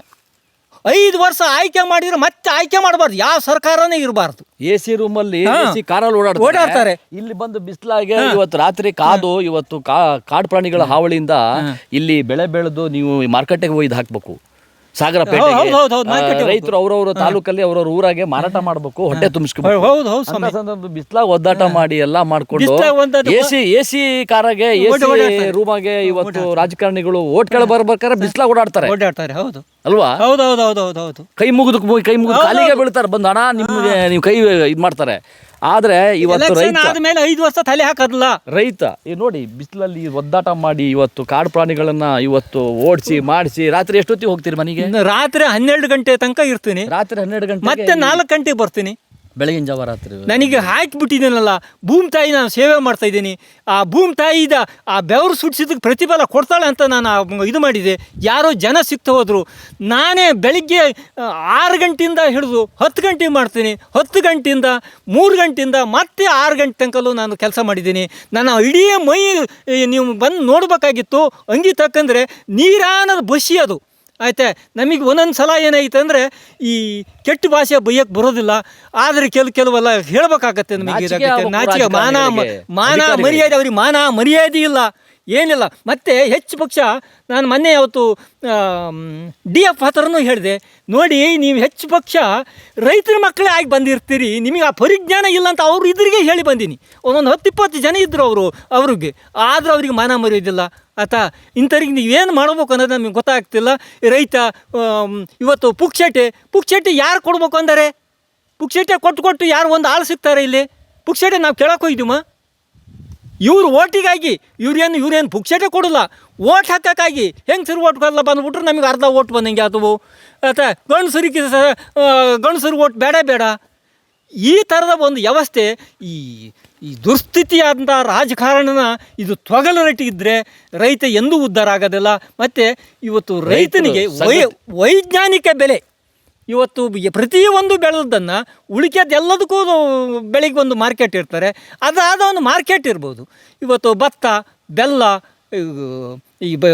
ಐದು ವರ್ಷ ಆಯ್ಕೆ ಮಾಡಿದ್ರೆ ಮತ್ತೆ ಆಯ್ಕೆ ಮಾಡಬಾರ್ದು. ಯಾವ ಸರ್ಕಾರನೇ ಇರಬಾರ್ದು. ಎ ಸಿ ರೂಮಲ್ಲಿ ಹಾ. ಎ ಸಿ ಕಾರಲ್ಲಿ ಓಡಾಡ್ತಾರೆ. ಓಡಾಡ್ತಾರೆ. ಇಲ್ಲಿ ಬಂದು ಬಿಸಿಲಾಗೆ ಇವತ್ತು ರಾತ್ರಿ ಕಾದು ಇವತ್ತು ಕಾ- ಕಾಡು ಪ್ರಾಣಿಗಳ ಹಾವಳಿಯಿಂದ ಇಲ್ಲಿ ಬೆಳೆ ಬೆಳೆದು ನೀವು ಮಾರ್ಕೆಟ್ಗೆ ಹೋಗಿ ಹಾಕ್ಬೇಕು. ಸಾಗರ ಹೌದು, ಹೌದು, ಹೌದು, ಹೌದು, ರೈತರು ಅವ್ರವ್ರ ತಾಲೂಕಲ್ಲಿ ಅವ್ರವ್ರ ಊರಾಗೆ ಮಾರಾಟ ಮಾಡ್ಬೇಕು ಹೊಟ್ಟೆ ತುಂಬಿಸ್ಕೋಬೇಕು. ಸ್ವಾಮಿ. ಬಿಸ್ಲಾಗ ಒದ್ದಾಟ ಮಾಡಿ ಎಲ್ಲಾ ಮಾಡ್ಕೊಂಡು ಎಸಿ ಎಸಿ ಕಾರಾಗೆ ಎಸಿ ರೂಮಾಗೆ ಇವತ್ತು ರಾಜಕಾರಣಿಗಳು ಓಟ್ ಕೆಳ ಬರ್ಬೇಕಾದ್ರೆ ಬಿಸ್ಲಾಗ ಓಡಾಡ್ತಾರೆ. ಓಡಾಡ್ತಾರೆ ಹೌದು. ಅಲ್ವಾ? ಹೌದು ಹೌದು ಹೌದು ಹೌದು ಹೌದು. ಕೈ ಮುಗಿದು ಕೈ ಮುಗಿದು ಕಾಲಿಗೆ ಬೀಳ್ತಾರೆ. ಬಂದು ಹಣ ನಿಮ್ಗೆ ನೀವು ಕೈ ಇದ್ ಮಾಡ್ತಾರೆ. ಆದ್ರೆ ಇವತ್ತು ರೈತ ಆದ್ಮೇಲೆ ಐದು ವರ್ಷ ತಲೆ ಹಾಕದಲ್ಲ ರೈತ ಈ ನೋಡಿ ಬಿಸಿಲಲ್ಲಿ ಒದ್ದಾಟ ಮಾಡಿ ಇವತ್ತು ಕಾಡು ಪ್ರಾಣಿಗಳನ್ನ ಇವತ್ತು ಓಡಿಸಿ ಮಾಡಿಸಿ ರಾತ್ರಿ ಎಷ್ಟೊತ್ತಿಗೆ ಹೋಗ್ತೀರಿ ಮನೆಗೆ? ರಾತ್ರಿ ಹನ್ನೆರಡು ಗಂಟೆ ತನಕ ಇರ್ತೀನಿ. ರಾತ್ರಿ ಹನ್ನೆರಡು ಗಂಟೆ ಮತ್ತೆ ನಾಲ್ಕು ಗಂಟೆಗೆ ಬರ್ತೀನಿ. ಬೆಳಗಿನ ಜಾವ ರಾತ್ರಿ. ನನಗೆ ಹಾಕಿಬಿಟ್ಟಿದ್ದೀನಲ್ಲ ಭೂಮಿ ತಾಯಿ ನಾನು ಸೇವೆ ಮಾಡ್ತಾ ಇದ್ದೀನಿ. ಆ ಭೂಮಿ ತಾಯಿದ ಆ ಬೆವರು ಸುಡಿಸಿದಕ್ಕೆ ಪ್ರತಿಫಲ ಕೊಡ್ತಾಳೆ ಅಂತ ನಾನು ಇದು ಮಾಡಿದೆ. ಯಾರೋ ಜನ ಸಿಗ್ತಾ ಹೋದರು. ನಾನೇ ಬೆಳಿಗ್ಗೆ ಆರು ಗಂಟೆಯಿಂದ ಹಿಡಿದು ಹತ್ತು ಗಂಟೆಗೆ ಮಾಡ್ತೀನಿ. ಹತ್ತು ಗಂಟೆಯಿಂದ, ಮೂರು ಗಂಟೆಯಿಂದ ಮತ್ತೆ ಆರು ಗಂಟೆ ತನಕಲ್ಲೂ ನಾನು ಕೆಲಸ ಮಾಡಿದ್ದೀನಿ. ನನ್ನ ಇಡೀ ಮೈ ನೀವು ಬಂದು ನೋಡಬೇಕಾಗಿತ್ತು. ಅಂಗಿ ತಕ್ಕಂದರೆ ನೀರಾನದ ಬಸಿ ಅದು. ಆಯ್ತಾ? ನಮಗೆ ಒಂದೊಂದು ಸಲ ಏನಾಯ್ತು ಅಂದರೆ ಈ ಕೆಟ್ಟ ಭಾಷೆ ಬೈಯಕ್ಕೆ ಬರೋದಿಲ್ಲ. ಆದರೆ ಕೆಲ ಕೆಲವೆಲ್ಲ ಹೇಳ್ಬೇಕಾಗತ್ತೆ ನಮಗೆ ನಾಚಿಕೆ ಮಾನ ಮಾನ ಮರ್ಯಾದೆ ಅವ್ರಿಗೆ ಮಾನ ಮರ್ಯಾದೆ ಇಲ್ಲ. ಏನಿಲ್ಲ. ಮತ್ತು ಹೆಚ್ಚು ಪಕ್ಷ ನಾನು ಮೊನ್ನೆ ಯಾವತ್ತು ಡಿ ಎಫ್ ಹತ್ರನೂ ಹೇಳಿದೆ. ನೋಡಿ, ನೀವು ಹೆಚ್ಚು ಪಕ್ಷ ರೈತರ ಮಕ್ಕಳೇ ಆಗಿ ಬಂದಿರ್ತೀರಿ. ನಿಮಗೆ ಆ ಪರಿಜ್ಞಾನ ಇಲ್ಲ ಅಂತ ಅವರು ಇದ್ರಿಗೆ ಹೇಳಿ ಬಂದೀನಿ. ಒಂದೊಂದು ಹತ್ತು, ಇಪ್ಪತ್ತು ಜನ ಇದ್ದರು ಅವರು, ಅವ್ರಿಗೆ. ಆದರೂ ಅವ್ರಿಗೆ ಮಾನ ಮರೆಯೋದಿಲ್ಲ. ಆತಾ, ಇಂಥವ್ರಿಗೆ ಏನು ಮಾಡಬೇಕು ಅನ್ನೋದು ನಮಗೆ ಗೊತ್ತಾಗ್ತಿಲ್ಲ. ರೈತ ಇವತ್ತು ಪುಕ್ಷಟೆ ಪುಕ್ಷಟೆ ಯಾರು ಕೊಡ್ಬೇಕು ಅಂದರೆ? ಪುಕ್ಷಟೆ ಕೊಟ್ಟು ಕೊಟ್ಟು ಯಾರು ಒಂದು ಆಳು ಸಿಗ್ತಾರೆ ಇಲ್ಲಿ? ಪುಕ್ಷಟೆ ನಾವು ಕೇಳೋಕೆ ಹೋಗಿದ್ದೀಮ ಇವ್ರು ಓಟಿಗಾಗಿ ಇವ್ರೇನು ಇವ್ರೇನು ಪುಕ್ಷಟೆ ಕೊಡಲ್ಲ. ಓಟ್ ಹಾಕೋಕ್ಕಾಗಿ ಹೆಂಗಸರು ಓಟ್ ಕೊಡಲ್ಲ ಬಂದ್ಬಿಟ್ರೆ ನಮಗೆ ಅರ್ಧ ಓಟ್ ಬಂದಂಗೆ ಆದವು ಅಥವಾ ಗಂಡಸರಿಗೆ ಸ ಗಂಡಸರು ಓಟ್ ಬೇಡ ಬೇಡ. ಈ ಥರದ ಒಂದು ವ್ಯವಸ್ಥೆ ಈ ಈ ದುರ್ಸ್ಥಿತಿಯಾದಂಥ ರಾಜಕಾರಣನ ಇದು ತೊಗಲರಟ್ಟಿದ್ರೆ ರೈತ ಎಂದೂ ಉದ್ಧಾರ ಆಗೋದಿಲ್ಲ. ಮತ್ತು ಇವತ್ತು ರೈತನಿಗೆ ವೈ ವೈಜ್ಞಾನಿಕ ಬೆಲೆ ಇವತ್ತು ಪ್ರತಿಯೊಂದು ಬೆಳೆದದ್ದನ್ನು ಉಳಿಕೆದ ಎಲ್ಲದಕ್ಕೂ ಬೆಳಿಗ್ಗೆ ಒಂದು ಮಾರ್ಕೆಟ್ ಇರ್ತಾರೆ. ಅದಾದ ಒಂದು ಮಾರ್ಕೆಟ್ ಇರ್ಬೋದು. ಇವತ್ತು ಭತ್ತ, ಬೆಲ್ಲ ಈ ಬ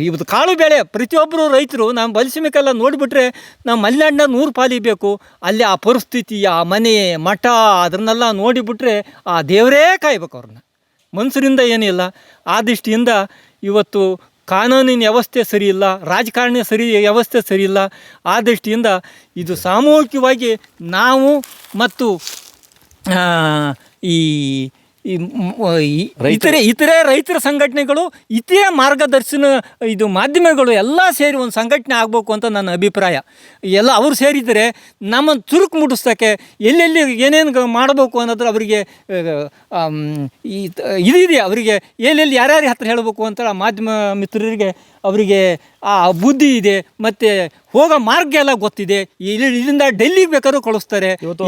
ಇವತ್ತು ಕಾಳು ಬೆಳೆ ಪ್ರತಿಯೊಬ್ಬರು ರೈತರು ನಾವು ಬಲಿಸಿಮೆಲ್ಲ ನೋಡಿಬಿಟ್ರೆ ನಮ್ಮ ಮಲೆನಾಡಿನ ನೂರು ಪಾಲಿಬೇಕು ಅಲ್ಲಿ ಆ ಪರಿಸ್ಥಿತಿ, ಆ ಮನೆ, ಮಠ ಅದನ್ನೆಲ್ಲ ನೋಡಿಬಿಟ್ರೆ ಆ ದೇವರೇ ಕಾಯ್ಬೇಕು ಅವ್ರನ್ನ. ಮನುಷ್ಯರಿಂದ ಏನಿಲ್ಲ. ಆ ದೃಷ್ಟಿಯಿಂದ ಇವತ್ತು ಕಾನೂನಿನ ವ್ಯವಸ್ಥೆ ಸರಿಯಿಲ್ಲ ರಾಜಕಾರಣ ಸರಿ ವ್ಯವಸ್ಥೆ ಸರಿಯಿಲ್ಲ ಆ ದೃಷ್ಟಿಯಿಂದ ಇದು ಸಾಮೂಹಿಕವಾಗಿ ನಾವು ಮತ್ತು ಈ ಈ ಇತರೆ ಇತರೆ ರೈತರ ಸಂಘಟನೆಗಳು ಇತರೆ ಮಾರ್ಗದರ್ಶನ ಇದು ಮಾಧ್ಯಮಗಳು ಎಲ್ಲ ಸೇರಿ ಒಂದು ಸಂಘಟನೆ ಆಗಬೇಕು ಅಂತ ನನ್ನ ಅಭಿಪ್ರಾಯ. ಎಲ್ಲ ಅವರು ಸೇರಿದರೆ ನಮ್ಮ ಚುರುಕು ಮುಟ್ಟಿಸ್ತಕ್ಕೆ ಎಲ್ಲೆಲ್ಲಿ ಏನೇನು ಮಾಡಬೇಕು ಅನ್ನೋದ್ರ ಅವರಿಗೆ ಇದಿದೆ ಅವರಿಗೆ ಎಲ್ಲೆಲ್ಲಿ ಯಾರ್ಯಾರ ಹತ್ರ ಹೇಳಬೇಕು ಅಂತ ಮಾಧ್ಯಮ ಮಿತ್ರರಿಗೆ ಅವರಿಗೆ ಆ ಬುದ್ಧಿ ಇದೆ ಮತ್ತು ಹೋಗೋ ಮಾರ್ಗ ಎಲ್ಲ ಗೊತ್ತಿದೆ. ಇಲ್ಲಿ ಇಲ್ಲಿಂದ ಡೆಲ್ಲಿಗೆ ಬೇಕಾದ್ರೂ ಕಳಿಸ್ತಾರೆ. ಇವತ್ತು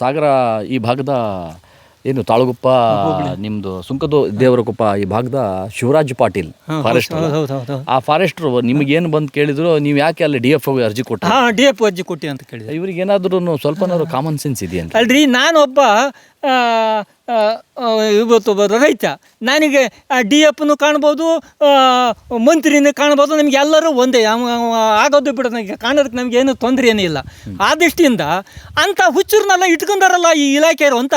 ಸಾಗರ ಈ ಭಾಗದ ಏನು ತಾಳಗುಪ್ಪ ನಿಮ್ದು ಸುಂಕದ ದೇವರಕೊಪ್ಪ ಈ ಭಾಗದ ಶಿವರಾಜ್ ಪಾಟೀಲ್ ಫಾರೆಸ್ಟ್ ಆ ಫಾರೆಸ್ಟ್ರು ನಿಮಗೇನು ಬಂದು ಕೇಳಿದ್ರು ನೀವು ಯಾಕೆ ಅಲ್ಲಿ ಡಿ ಎಫ್ ಅರ್ಜಿ ಕೊಟ್ಟ ಡಿ ಎಫ್ ಅರ್ಜಿ ಕೊಟ್ಟಿ ಅಂತ ಕೇಳಿದೆ ಇವ್ರಿಗೆ ಏನಾದರೂ ಸ್ವಲ್ಪನಾದ್ರು ಕಾಮನ್ ಸೆನ್ಸ್ ಇದೆಯಂತ ಅಲ್ರಿ ನಾನೊಬ್ಬ ಒಬ್ಬ ಆ, ಆ, ಇವತ್ತು ಒಬ್ಬ ರೈತ. ನನಗೆ ಡಿ ಎಫ್ನು ಕಾಣ್ಬೋದು ಮಂತ್ರಿನೂ ಕಾಣ್ಬೋದು ನಮ್ಗೆ ಎಲ್ಲರೂ ಒಂದೇ. ಆಗೋದು ಬಿಡೋದು ನನಗೆ ಕಾಣೋದಕ್ಕೆ ನಮ್ಗೆ ಏನು ತೊಂದರೆ ಏನಿಲ್ಲ ಆ ದೃಷ್ಟಿಯಿಂದ ಅಂಥ ಹುಚ್ಚರನ್ನೆಲ್ಲ ಇಟ್ಕೊಂಡಾರಲ್ಲ ಈ ಇಲಾಖೆಯವರು ಅಂತ?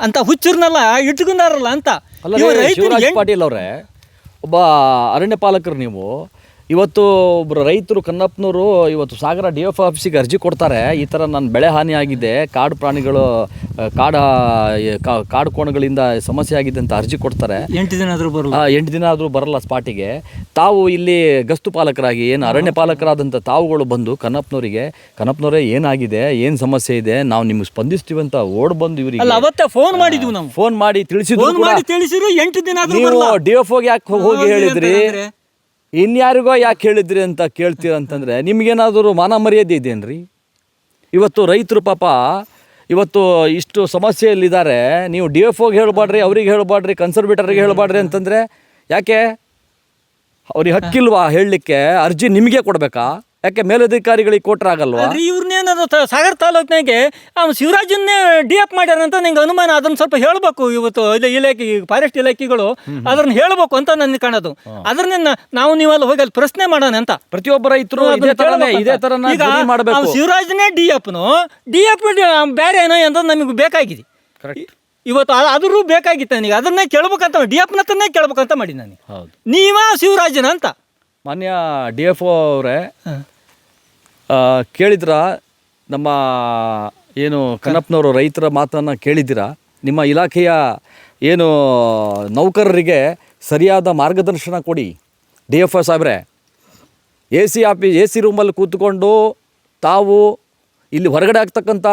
ಅಂತ ಹುಚ್ಚರನ್ನೆಲ್ಲ ಇಟ್ಕೊಂಡಾರಲ್ಲ ಅಂತ. ಇವ್ರು ರೈತರಿಗೆ ಪಾಟೀಲ್ ಅವರೇ ಒಬ್ಬ ಅರಣ್ಯ ಪಾಲಕರು ನೀವು ಇವತ್ತು ಒಬ್ಬರು ರೈತರು ಕನ್ನಪ್ಪನವರು ಇವತ್ತು ಸಾಗರ ಡಿ ಎಫ್ ಆಫೀಸಿಗೆ ಅರ್ಜಿ ಕೊಡ್ತಾರೆ. ಈ ಥರ ನನ್ನ ಬೆಳೆ ಹಾನಿ ಆಗಿದೆ ಕಾಡು ಪ್ರಾಣಿಗಳು ಕಾಡ ಕಾಡು ಕೋಣಗಳಿಂದ ಸಮಸ್ಯೆ ಆಗಿದೆ ಅಂತ ಅರ್ಜಿ ಕೊಡ್ತಾರೆ. ಎಂಟು ದಿನ ಆದರೂ ಬರಲ್ಲ. ಎಂಟು ದಿನ ಆದರೂ ಬರಲ್ಲ ಸ್ಪಾಟಿಗೆ ತಾವು ಇಲ್ಲಿ ಗಸ್ತು ಪಾಲಕರಾಗಿ ಏನು ಅರಣ್ಯ ಪಾಲಕರಾದಂಥ ತಾವುಗಳು ಬಂದು ಕನ್ನಪ್ಪನವರಿಗೆ ಕನ್ನಪ್ಪನವರೇ ಏನಾಗಿದೆ ಏನು ಸಮಸ್ಯೆ ಇದೆ ನಾವು ನಿಮ್ಗೆ ಸ್ಪಂದಿಸ್ತೀವಿ ಅಂತ ಓಡ್ ಬಂದು ಇವರಿಗೆ ಅವತ್ತೇ ಫೋನ್ ಮಾಡಿದ್ವಿ ನಾವು. ಫೋನ್ ಮಾಡಿ ತಿಳಿಸಿದ್ರು ಎಂಟು ದಿನ ಡಿ ಎಫ್ ಯಾಕೆ ಹೋಗಿ ಹೇಳಿದ್ರಿ? ಇನ್ಯಾರಿಗೋ ಯಾಕೆ ಹೇಳಿದ್ರಿ ಅಂತ ಕೇಳ್ತೀರ ಅಂತಂದ್ರೆ ನಿಮ್ಗೇನಾದರೂ ಮಾನ ಮರ್ಯಾದೆ ಇದೇನ್ರಿ? ಇವತ್ತು ರೈತರು ಪಾಪ ಇವತ್ತು ಇಷ್ಟು ಸಮಸ್ಯೆಯಲ್ಲಿದ್ದಾರೆ. ನೀವು ಡಿ ಎಫ್ ಓಗೆ ಹೇಳ್ಬಾಡ್ರಿ, ಅವ್ರಿಗೆ ಹೇಳ್ಬಾಡ್ರಿ ಕನ್ಸರ್ವೇಟರ್ಗೆ ಹೇಳ್ಬಾಡ್ರಿ ಅಂತಂದರೆ ಯಾಕೆ? ಅವ್ರಿಗೆ ಹಕ್ಕಿಲ್ವಾ ಹೇಳಲಿಕ್ಕೆ? ಅರ್ಜಿ ನಿಮಗೆ ಕೊಡಬೇಕಾ? ಯಾಕೆ ಮೇಲಧಿಕಾರಿಗಳಿಗೆ ಕೊಟ್ರೆ ಆಗಲ್ವಾ ಅಲ್ರಿ ಇವ್ರನ್ನೇನದು ಸಾಗರ್ ತಾಲೂಕಿನಾಗೆ ಅವ್ನು ಶಿವರಾಜನ್ನೇ ಡಿ ಎಫ್ ಮಾಡ್ಯಾರ ಅಂತ ನಂಗೆ ಅನುಮಾನ ಅದನ್ನ ಸ್ವಲ್ಪ ಹೇಳಬೇಕು ಇವತ್ತು ಇದು ಇಲಾಖೆ ಫಾರೆಸ್ಟ್ ಇಲಾಖೆಗಳು. ಅದನ್ನ ಹೇಳಬೇಕು ಅಂತ ನನಗೆ ಕಾಣೋದು. ಅದನ್ನ ನಾವು ನೀವಲ್ಲಿ ಹೋಗಿ ಅಲ್ಲಿ ಪ್ರಶ್ನೆ ಮಾಡೋಣ ಅಂತ. ಪ್ರತಿಯೊಬ್ಬರ ಅದನ್ನ ಇದೇ ಥರ ಈಗ ಮಾಡಬೇಕು. ಶಿವರಾಜನೇ ಡಿ ಎಫ್ನು ಡಿ ಎಫ್ ಬೇರೆ ಏನೋ ಅಂತ ನಮಗೆ ಬೇಕಾಗಿದೆ. ಕರೆಕ್ಟ್ ಇವತ್ತು ಅದರೂ ಅದ್ರೂ ಬೇಕಾಗಿತ್ತು ನನಗೆ. ಅದನ್ನೇ ಕೇಳ್ಬೇಕಂತ ಡಿ ಎಫ್ನ ಹತ್ರನೇ ಕೇಳ್ಬೇಕಂತ ಮಾಡಿ ನಾನು. ಹೌದು. ನೀವ ಶಿವರಾಜನ ಅಂತ? ಮಾನ್ಯ ಡಿ ಎಫ್ ಒ ಅವರೇ ಕೇಳಿದ್ರ ನಮ್ಮ ಏನು ಕನಪ್ಪನವರು ರೈತರ ಮಾತನ್ನು ಕೇಳಿದ್ದೀರಾ? ನಿಮ್ಮ ಇಲಾಖೆಯ ಏನು ನೌಕರರಿಗೆ ಸರಿಯಾದ ಮಾರ್ಗದರ್ಶನ ಕೊಡಿ ಡಿ ಎಫ್ ಒ ಸಾಹೇಬ್ರೆ. A C office A C ರೂಮಲ್ಲಿ ಕೂತ್ಕೊಂಡು ತಾವು ಇಲ್ಲಿ ಹೊರಗಡೆ ಆಗ್ತಕ್ಕಂಥ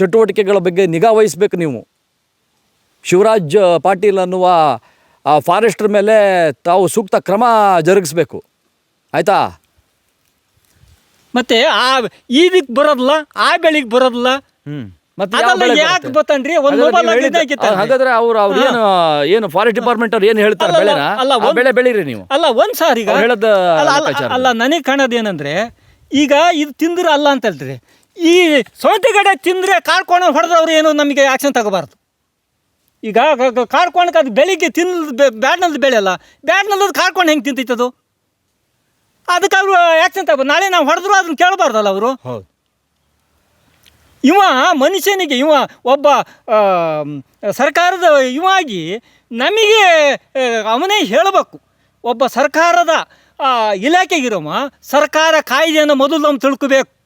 ಚಟುವಟಿಕೆಗಳ ಬಗ್ಗೆ ನಿಗಾ ವಹಿಸ್ಬೇಕು ನೀವು. ಶಿವರಾಜ್ ಪಾಟೀಲ್ ಅನ್ನುವ ಆ ಫಾರೆಸ್ಟ್ರ ಮೇಲೆ ತಾವು ಸೂಕ್ತ ಕ್ರಮ ಜರುಗಿಸ್ಬೇಕು. ಆಯಿತಾ? ಮತ್ತೆ ಆ ಈ ದಿಕ್ ಬರೋದಿಲ್ಲ ಆ ಬೆಳಿಗ್ಗೆ ಬರೋದಿಲ್ಲ. ಹ್ಞೂ ಮತ್ತೆ ಅದೆಲ್ಲ ಯಾಕೆ ಬತ್ತನ್ರಿ ಒಂದು ಮೊಬೈಲ್ ಹಾಗಾದ್ರೆ ಅವ್ರು ಅವ್ರು ಏನು ಏನು ಫಾರೆಸ್ಟ್ ಡಿಪಾರ್ಟ್ಮೆಂಟ್ ಅವ್ರು ಏನು ಹೇಳ್ತಾರೆ ಅಲ್ಲ, ಬೆಳೆನ? ಅಲ್ಲ, ಆ ಒಂದ್- ಬೆಳೆ ಬೆಳೀರಿ ನೀವು. ಅಲ್ಲ ಒಂದ್ ಸಾರಿ ಈಗ ಅವ್ರು ಹೇಳೋದ್ ಅಲ್ಲ, ಅಲ್ಲ, ಲೆಕ್ಕಾಚಾರ. ಅಲ್ಲ ನನಗೆ ಕಾಣೋದು ಏನಂದ್ರೆ ಈಗ ಇದು ತಿಂದ್ರೆ ಅಲ್ಲ ಅಂತ ಹೇಳ್ತಾರೆ. ಈ ಸೌತೆಗಡೆ ತಿಂದ್ರೆ ಕಾರ್ಕೋಣ ಹೊಡೆದವ್ರು ಏನು ನಮಗೆ ಆಕ್ಷನ್ ತಗೋಬಾರ್ದು. ಈಗ ಕಾಡ್ಕೊಂಡ್ ಅದು ಬೆಳಿಗ್ಗೆ ತಿನ್ ಬ್ಯಾಡ್ನಲ್ದು ಬೆಳೆ ಅಲ್ಲ. ಬ್ಯಾಡ್ನಲ್ಲದು ಕಾರ್ಕೊಂಡು ಹೆಂಗೆ ತಿಂತೈತದು ಅದಕ್ಕೆ ಅವರು ಆಕ್ಷನ್ ತಗೋ ನಾಳೆ ನಾವು ಹೊಡೆದ್ರು ಅದನ್ನ ಕೇಳಬಾರ್ದಲ್ಲ ಅವರು? ಹೌದು. ಇವ ಮನುಷ್ಯನಿಗೆ ಇವ ಒಬ್ಬ ಸರ್ಕಾರದ ಇವಾಗಿ ನಮಗೆ ಅವನೇ ಹೇಳಬೇಕು. ಒಬ್ಬ ಸರ್ಕಾರದ ಆ, ಇಲಾಖೆಗಿರೋಮ ಸರ್ಕಾರ ಕಾಯ್ದೆಯನ್ನು ಮೊದಲು ನಾವು ತಿಳ್ಕೊಬೇಕು.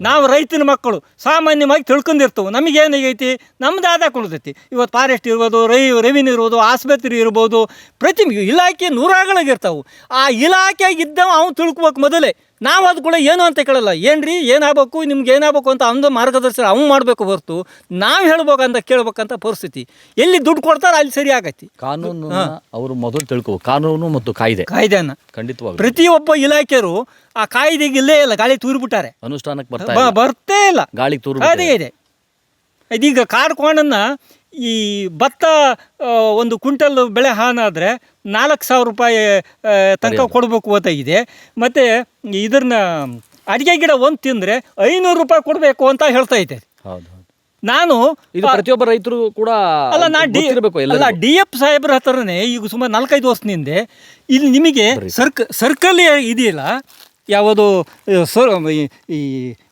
ನಾವು ರೈತನ ಮಕ್ಕಳು ಸಾಮಾನ್ಯವಾಗಿ ತಿಳ್ಕೊಂಡಿರ್ತವೆ. ನಮಗೇನಾಗೈತಿ ನಮ್ದು ಆದಾಯ ಕೊಡ್ತೈತಿ ಇವತ್ತು ಫಾರೆಸ್ಟ್ ಇರ್ಬೋದು, ರೈ ರೆವಿನ್ಯೂ ಇರ್ಬೋದು, ಆಸ್ಪತ್ರೆ ಇರ್ಬೋದು ಪ್ರತಿ ಇಲಾಖೆ ನೂರಾಗಳಾಗಿರ್ತಾವೆ. ಆ ಇಲಾಖೆಗಿದ್ದವ ಅವ್ನು ತಿಳ್ಕೊಬೇಕು ಮೊದಲೇ. ನಾವು ಅದು ಕೂಡ ಏನು ಅಂತ ಕೇಳಲ್ಲ. ಏನ್ರಿ? ಏನಾಗಬೇಕು? ನಿಮ್ಗೆ ಏನಾಗಬೇಕು ಅಂತ ಅಂದು ಮಾರ್ಗದರ್ಶನ ಅವ್ನು ಮಾಡಬೇಕು ಹೊರತು. ನಾವು ಹೇಳ್ಬೇಕಂತ ಕೇಳ್ಬೇಕಂತ ಪರಿಸ್ಥಿತಿ. ಎಲ್ಲಿ ದುಡ್ಡು ಕೊಡ್ತಾರೆ ಅಲ್ಲಿ ಸರಿ ಆಗೈತಿ. ಕಾನೂನು ಅವರು ಮೊದಲು ತಿಳ್ಕೋ ಕಾನೂನು ಮತ್ತು ಕಾಯ್ದೆ. ಕಾಯ್ದೆನ. ಖಂಡಿತವಾಗಿ ಪ್ರತಿಯೊಬ್ಬ ಇಲಾಖೆಯರು ಆ ಕಾಯ್ದೆಗೆ ಇಲ್ಲೇ ಇಲ್ಲ ಗಾಳಿ ತೂರಿಬಿಟ್ಟಾರೆ. ಅನುಷ್ಠಾನಕ್ಕೆ ಬರ್ತಾ. ಬರ್ತೇ ಇಲ್ಲ. ಗಾಳಿ ತೂರು ಅದೇ ಇದೆ. ಇದೀಗ ಕಾರ್ಕೋಣನ್ನು ಈ ಭತ್ತ ಒಂದು ಕ್ವಿಂಟಲ್ ಬೆಳೆ ಹಾನಾದರೆ ನಾಲ್ಕು ಸಾವಿರ ರೂಪಾಯಿ ತನಕ ಕೊಡಬೇಕು ಅಂತ ಇದೆ ಮತ್ತು ಇದನ್ನ ಅಡಿಗೆ ಗಿಡ ಒಂದು ತಿಂದರೆ ಐನೂರು ರೂಪಾಯಿ ಕೊಡಬೇಕು ಅಂತ ಹೇಳ್ತಾ ಇದ್ದೆ. ನಾನು ಇದು ಪ್ರತಿಯೊಬ್ಬ ರೈತರು ಕೂಡ ಅಲ್ಲ ನಾನು ಡಿ ಅಲ್ಲ ಡಿ ಎಫ್ ಸಾಹೇಬ್ರ ಹತ್ರನೇ ಈಗ ಸುಮಾರು ನಾಲ್ಕೈದು ವರ್ಷದಿಂದ ಇಲ್ಲಿ ನಿಮಗೆ ಸರ್ಕ ಸರ್ಕಲ್ ಇದೆಯಲ್ಲ ಯಾವುದು ಸರ್ ಈ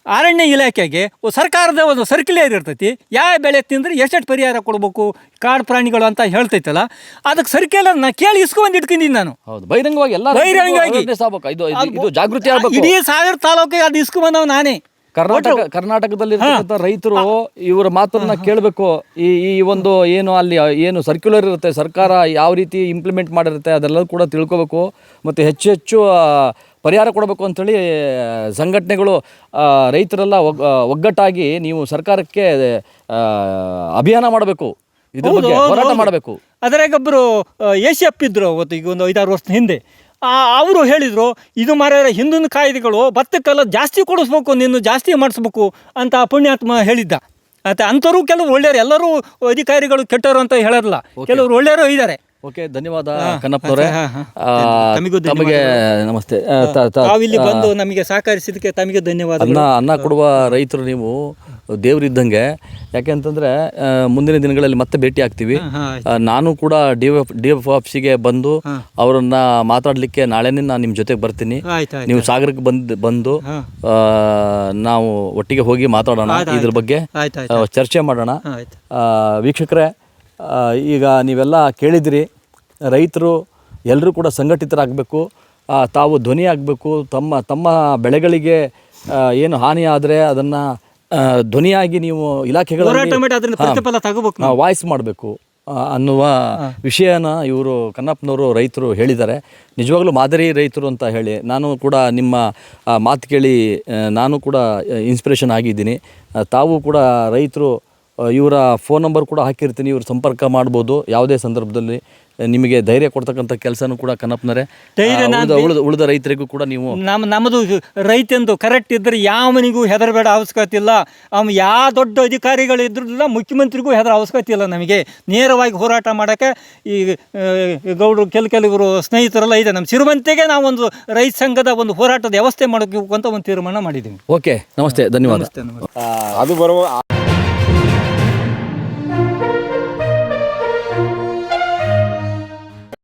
ಅರಣ್ಯ ಇಲಾಖೆಗೆ ಸರ್ಕಾರದ ಒಂದು ಸರ್ಕ್ಯುಲರ್ ಇರ್ತೈತಿ. ಯಾವ ಬೆಳೆ ತಿಂದ್ರೆ ಎಷ್ಟೆಷ್ಟು ಪರಿಹಾರ ಕೊಡಬೇಕು ಕಾಡು ಪ್ರಾಣಿಗಳು ಅಂತ ಹೇಳ್ತೈತಲ್ಲ ಅದಕ್ಕೆ ಸರ್ಕ್ಯುಲರ್ ನಾ ಕೇಳಿ ಇಸ್ಕೊಂಡು ಇಟ್ಕೊಂಡಿದ್ದೀನಿ ನಾನು. ಹೌದು ಬಹಿರಂಗವಾಗಿ ಎಲ್ಲ ಬಹಿರಂಗವಾಗಿ. ಇದು ಇದು- ಜಾಗೃತಿ ಆಗಬೇಕು. ಇಡೀ ಸಾಗರ ತಾಲೂಕಿಗೆ ಅದು ಇಸ್ಕೊಂಬಂದವ್ ನಾನೇ. ಕರ್ನಾಟಕ ಕರ್ನಾಟಕದಲ್ಲಿ ರೈತರು ಇವರ ಮಾತನ್ನ ಕೇಳಬೇಕು. ಈ ಈ ಒಂದು ಏನು ಅಲ್ಲಿ ಏನು ಸರ್ಕ್ಯುಲರ್ ಇರುತ್ತೆ ಸರ್ಕಾರ ಯಾವ ರೀತಿ ಇಂಪ್ಲಿಮೆಂಟ್ ಮಾಡಿರುತ್ತೆ ಅದೆಲ್ಲ ಕೂಡ ತಿಳ್ಕೊಬೇಕು. ಮತ್ತು ಹೆಚ್ಚು ಹೆಚ್ಚು ಪರಿಹಾರ ಕೊಡಬೇಕು ಅಂಥೇಳಿ ಸಂಘಟನೆಗಳು ರೈತರೆಲ್ಲ ಒಗ್- ಒಗ್ಗಟ್ಟಾಗಿ ನೀವು ಸರ್ಕಾರಕ್ಕೆ ಅಭಿಯಾನ ಮಾಡಬೇಕು. ಇದ್ರ ಬಗ್ಗೆ ಹೋರಾಟ ಮಾಡಬೇಕು. ಅದ್ರಾಗ ಒಬ್ಬರು ಅಪ್ಪಿದ್ರು ಎಫ್ ಇದ್ರು ಅವತ್ತು ಈಗ ಒಂದು ಐದಾರು ವರ್ಷದ ಹಿಂದೆ. ಅವರು ಹೇಳಿದರು ಇದು ಮಾರ ಹಿಂದಿನ ಕಾಯ್ದೆಗಳು ಭತ್ತಕ್ಕೆಲ್ಲ ಜಾಸ್ತಿ ಕೊಡಿಸ್ಬೇಕು ನೀನು ಜಾಸ್ತಿ ಮಾಡಿಸ್ಬೇಕು ಅಂತ ಪುಣ್ಯಾತ್ಮ ಹೇಳಿದ್ದ. ಮತ್ತು ಅಂಥವ್ರು ಕೆಲವರು ಒಳ್ಳೆಯರು ಎಲ್ಲರೂ ಅಧಿಕಾರಿಗಳು ಕೆಟ್ಟರು ಅಂತ ಹೇಳೋದಿಲ್ಲ. ಕೆಲವರು ಒಳ್ಳೆಯವರು ಇದ್ದಾರೆ. ಓಕೆ ಧನ್ಯವಾದ ಕನ್ನಪ್ಪನವರೇ ತಮಗೆ ನಮಸ್ತೆ. ತಾವಿಲ್ಲಿ ಬಂದು ನಮಗೆ ಸಹಕರಿಸಿದ್ದಕ್ಕೆ ತಮಗೆ ಧನ್ಯವಾದ ಅನ್ನ ಅನ್ನ ಕೊಡುವ ರೈತರು ನೀವು ದೇವರಿದ್ದಂಗೆ. ಯಾಕೆಂತಂದರೆ ಮುಂದಿನ ದಿನಗಳಲ್ಲಿ ಮತ್ತೆ ಭೇಟಿ ಆಗ್ತೀವಿ. ನಾನು ಕೂಡ ಡಿ ಎಫ್ ಡಿ ಎಫ್ ಆಫೀಸಿಗೆ ಬಂದು ಅವರನ್ನ ಮಾತಾಡಲಿಕ್ಕೆ ನಾಳೆನೇ ನಾನು ನಿಮ್ಮ ಜೊತೆಗೆ ಬರ್ತೀನಿ. ನೀವು ಸಾಗರಕ್ಕೆ ಬಂದು ಬಂದು ಆ, ನಾವು ಒಟ್ಟಿಗೆ ಹೋಗಿ ಮಾತಾಡೋಣ ಇದ್ರ ಬಗ್ಗೆ. ಚರ್ಚೆ ಮಾಡೋಣ. ವೀಕ್ಷಕರೇ ಈಗ ನೀವೆಲ್ಲ ಕೇಳಿದಿರಿ ರೈತರು ಎಲ್ಲರೂ ಕೂಡ ಸಂಘಟಿತರಾಗಬೇಕು ತಾವು ಧ್ವನಿ ಆಗಬೇಕು ತಮ್ಮ ತಮ್ಮ ಬೆಳೆಗಳಿಗೆ ಏನು ಹಾನಿ ಆದರೆ ಅದನ್ನು ಧ್ವನಿಯಾಗಿ ನೀವು ತಗೋಬೇಕು ವಾಯ್ಸ್ ಮಾಡಬೇಕು ಅನ್ನುವ ವಿಷಯನ ಇವರು ಕನ್ನಪ್ಪನವರು ರೈತರು ಹೇಳಿದ್ದಾರೆ. ನಿಜವಾಗ್ಲೂ ಮಾದರಿ ರೈತರು ಅಂತ ಹೇಳಿ ನಾನು ಕೂಡ ನಿಮ್ಮ ಮಾತು ಕೇಳಿ ನಾನು ಕೂಡ ಇನ್ಸ್ಪಿರೇಷನ್ ಆಗಿದ್ದೀನಿ. ತಾವು ಕೂಡ ರೈತರು ಇವರ ಫೋನ್ ನಂಬರ್ ಕೂಡ ಹಾಕಿರ್ತೀನಿ ಇವರು ಸಂಪರ್ಕ ಮಾಡ್ಬೋದು. ಯಾವುದೇ ಸಂದರ್ಭದಲ್ಲಿ ನಿಮಗೆ ಧೈರ್ಯ ಕೊಡ್ತಕ್ಕಂಥ ಕೆಲಸನೂ ಕೂಡ ಕನಪ್ನರೆ. ಉಳಿದ ಉಳಿದ ರೈತರಿಗೂ ಕೂಡ ನೀವು ನಮ್ಮ ನಮ್ಮದು ರೈತಂದು ಕರೆಕ್ಟ್ ಇದ್ದರೆ ಯಾವನಿಗೂ ಹೆದರಬೇಡ ಅವಶ್ಯಕತೆ ಇಲ್ಲ. ಅವ್ನು ಯಾವ ದೊಡ್ಡ ಅಧಿಕಾರಿಗಳು ಇದ್ರಲ್ಲ ಮುಖ್ಯಮಂತ್ರಿಗೂ ಹೆದರ ಅವಶ್ಯಕತೆ ಇಲ್ಲ ನಮಗೆ. ನೇರವಾಗಿ ಹೋರಾಟ ಮಾಡೋಕ್ಕೆ ಈ ಗೌಡರು ಕೆಲ ಕೆಲವರು ಸ್ನೇಹಿತರೆಲ್ಲ ಇದೆ. ನಮ್ಮ ಸಿರುವಂತೆಗೆ ನಾವೊಂದು ರೈತ ಸಂಘದ ಒಂದು ಹೋರಾಟದ ವ್ಯವಸ್ಥೆ ಮಾಡಬೇಕು ಅಂತ ಒಂದು ತೀರ್ಮಾನ ಮಾಡಿದ್ದೀವಿ ಓಕೆ ನಮಸ್ತೆ ಧನ್ಯವಾದ. ನಮಸ್ತೆ ನಮಸ್ತೆ. ಅದು ಬರುವ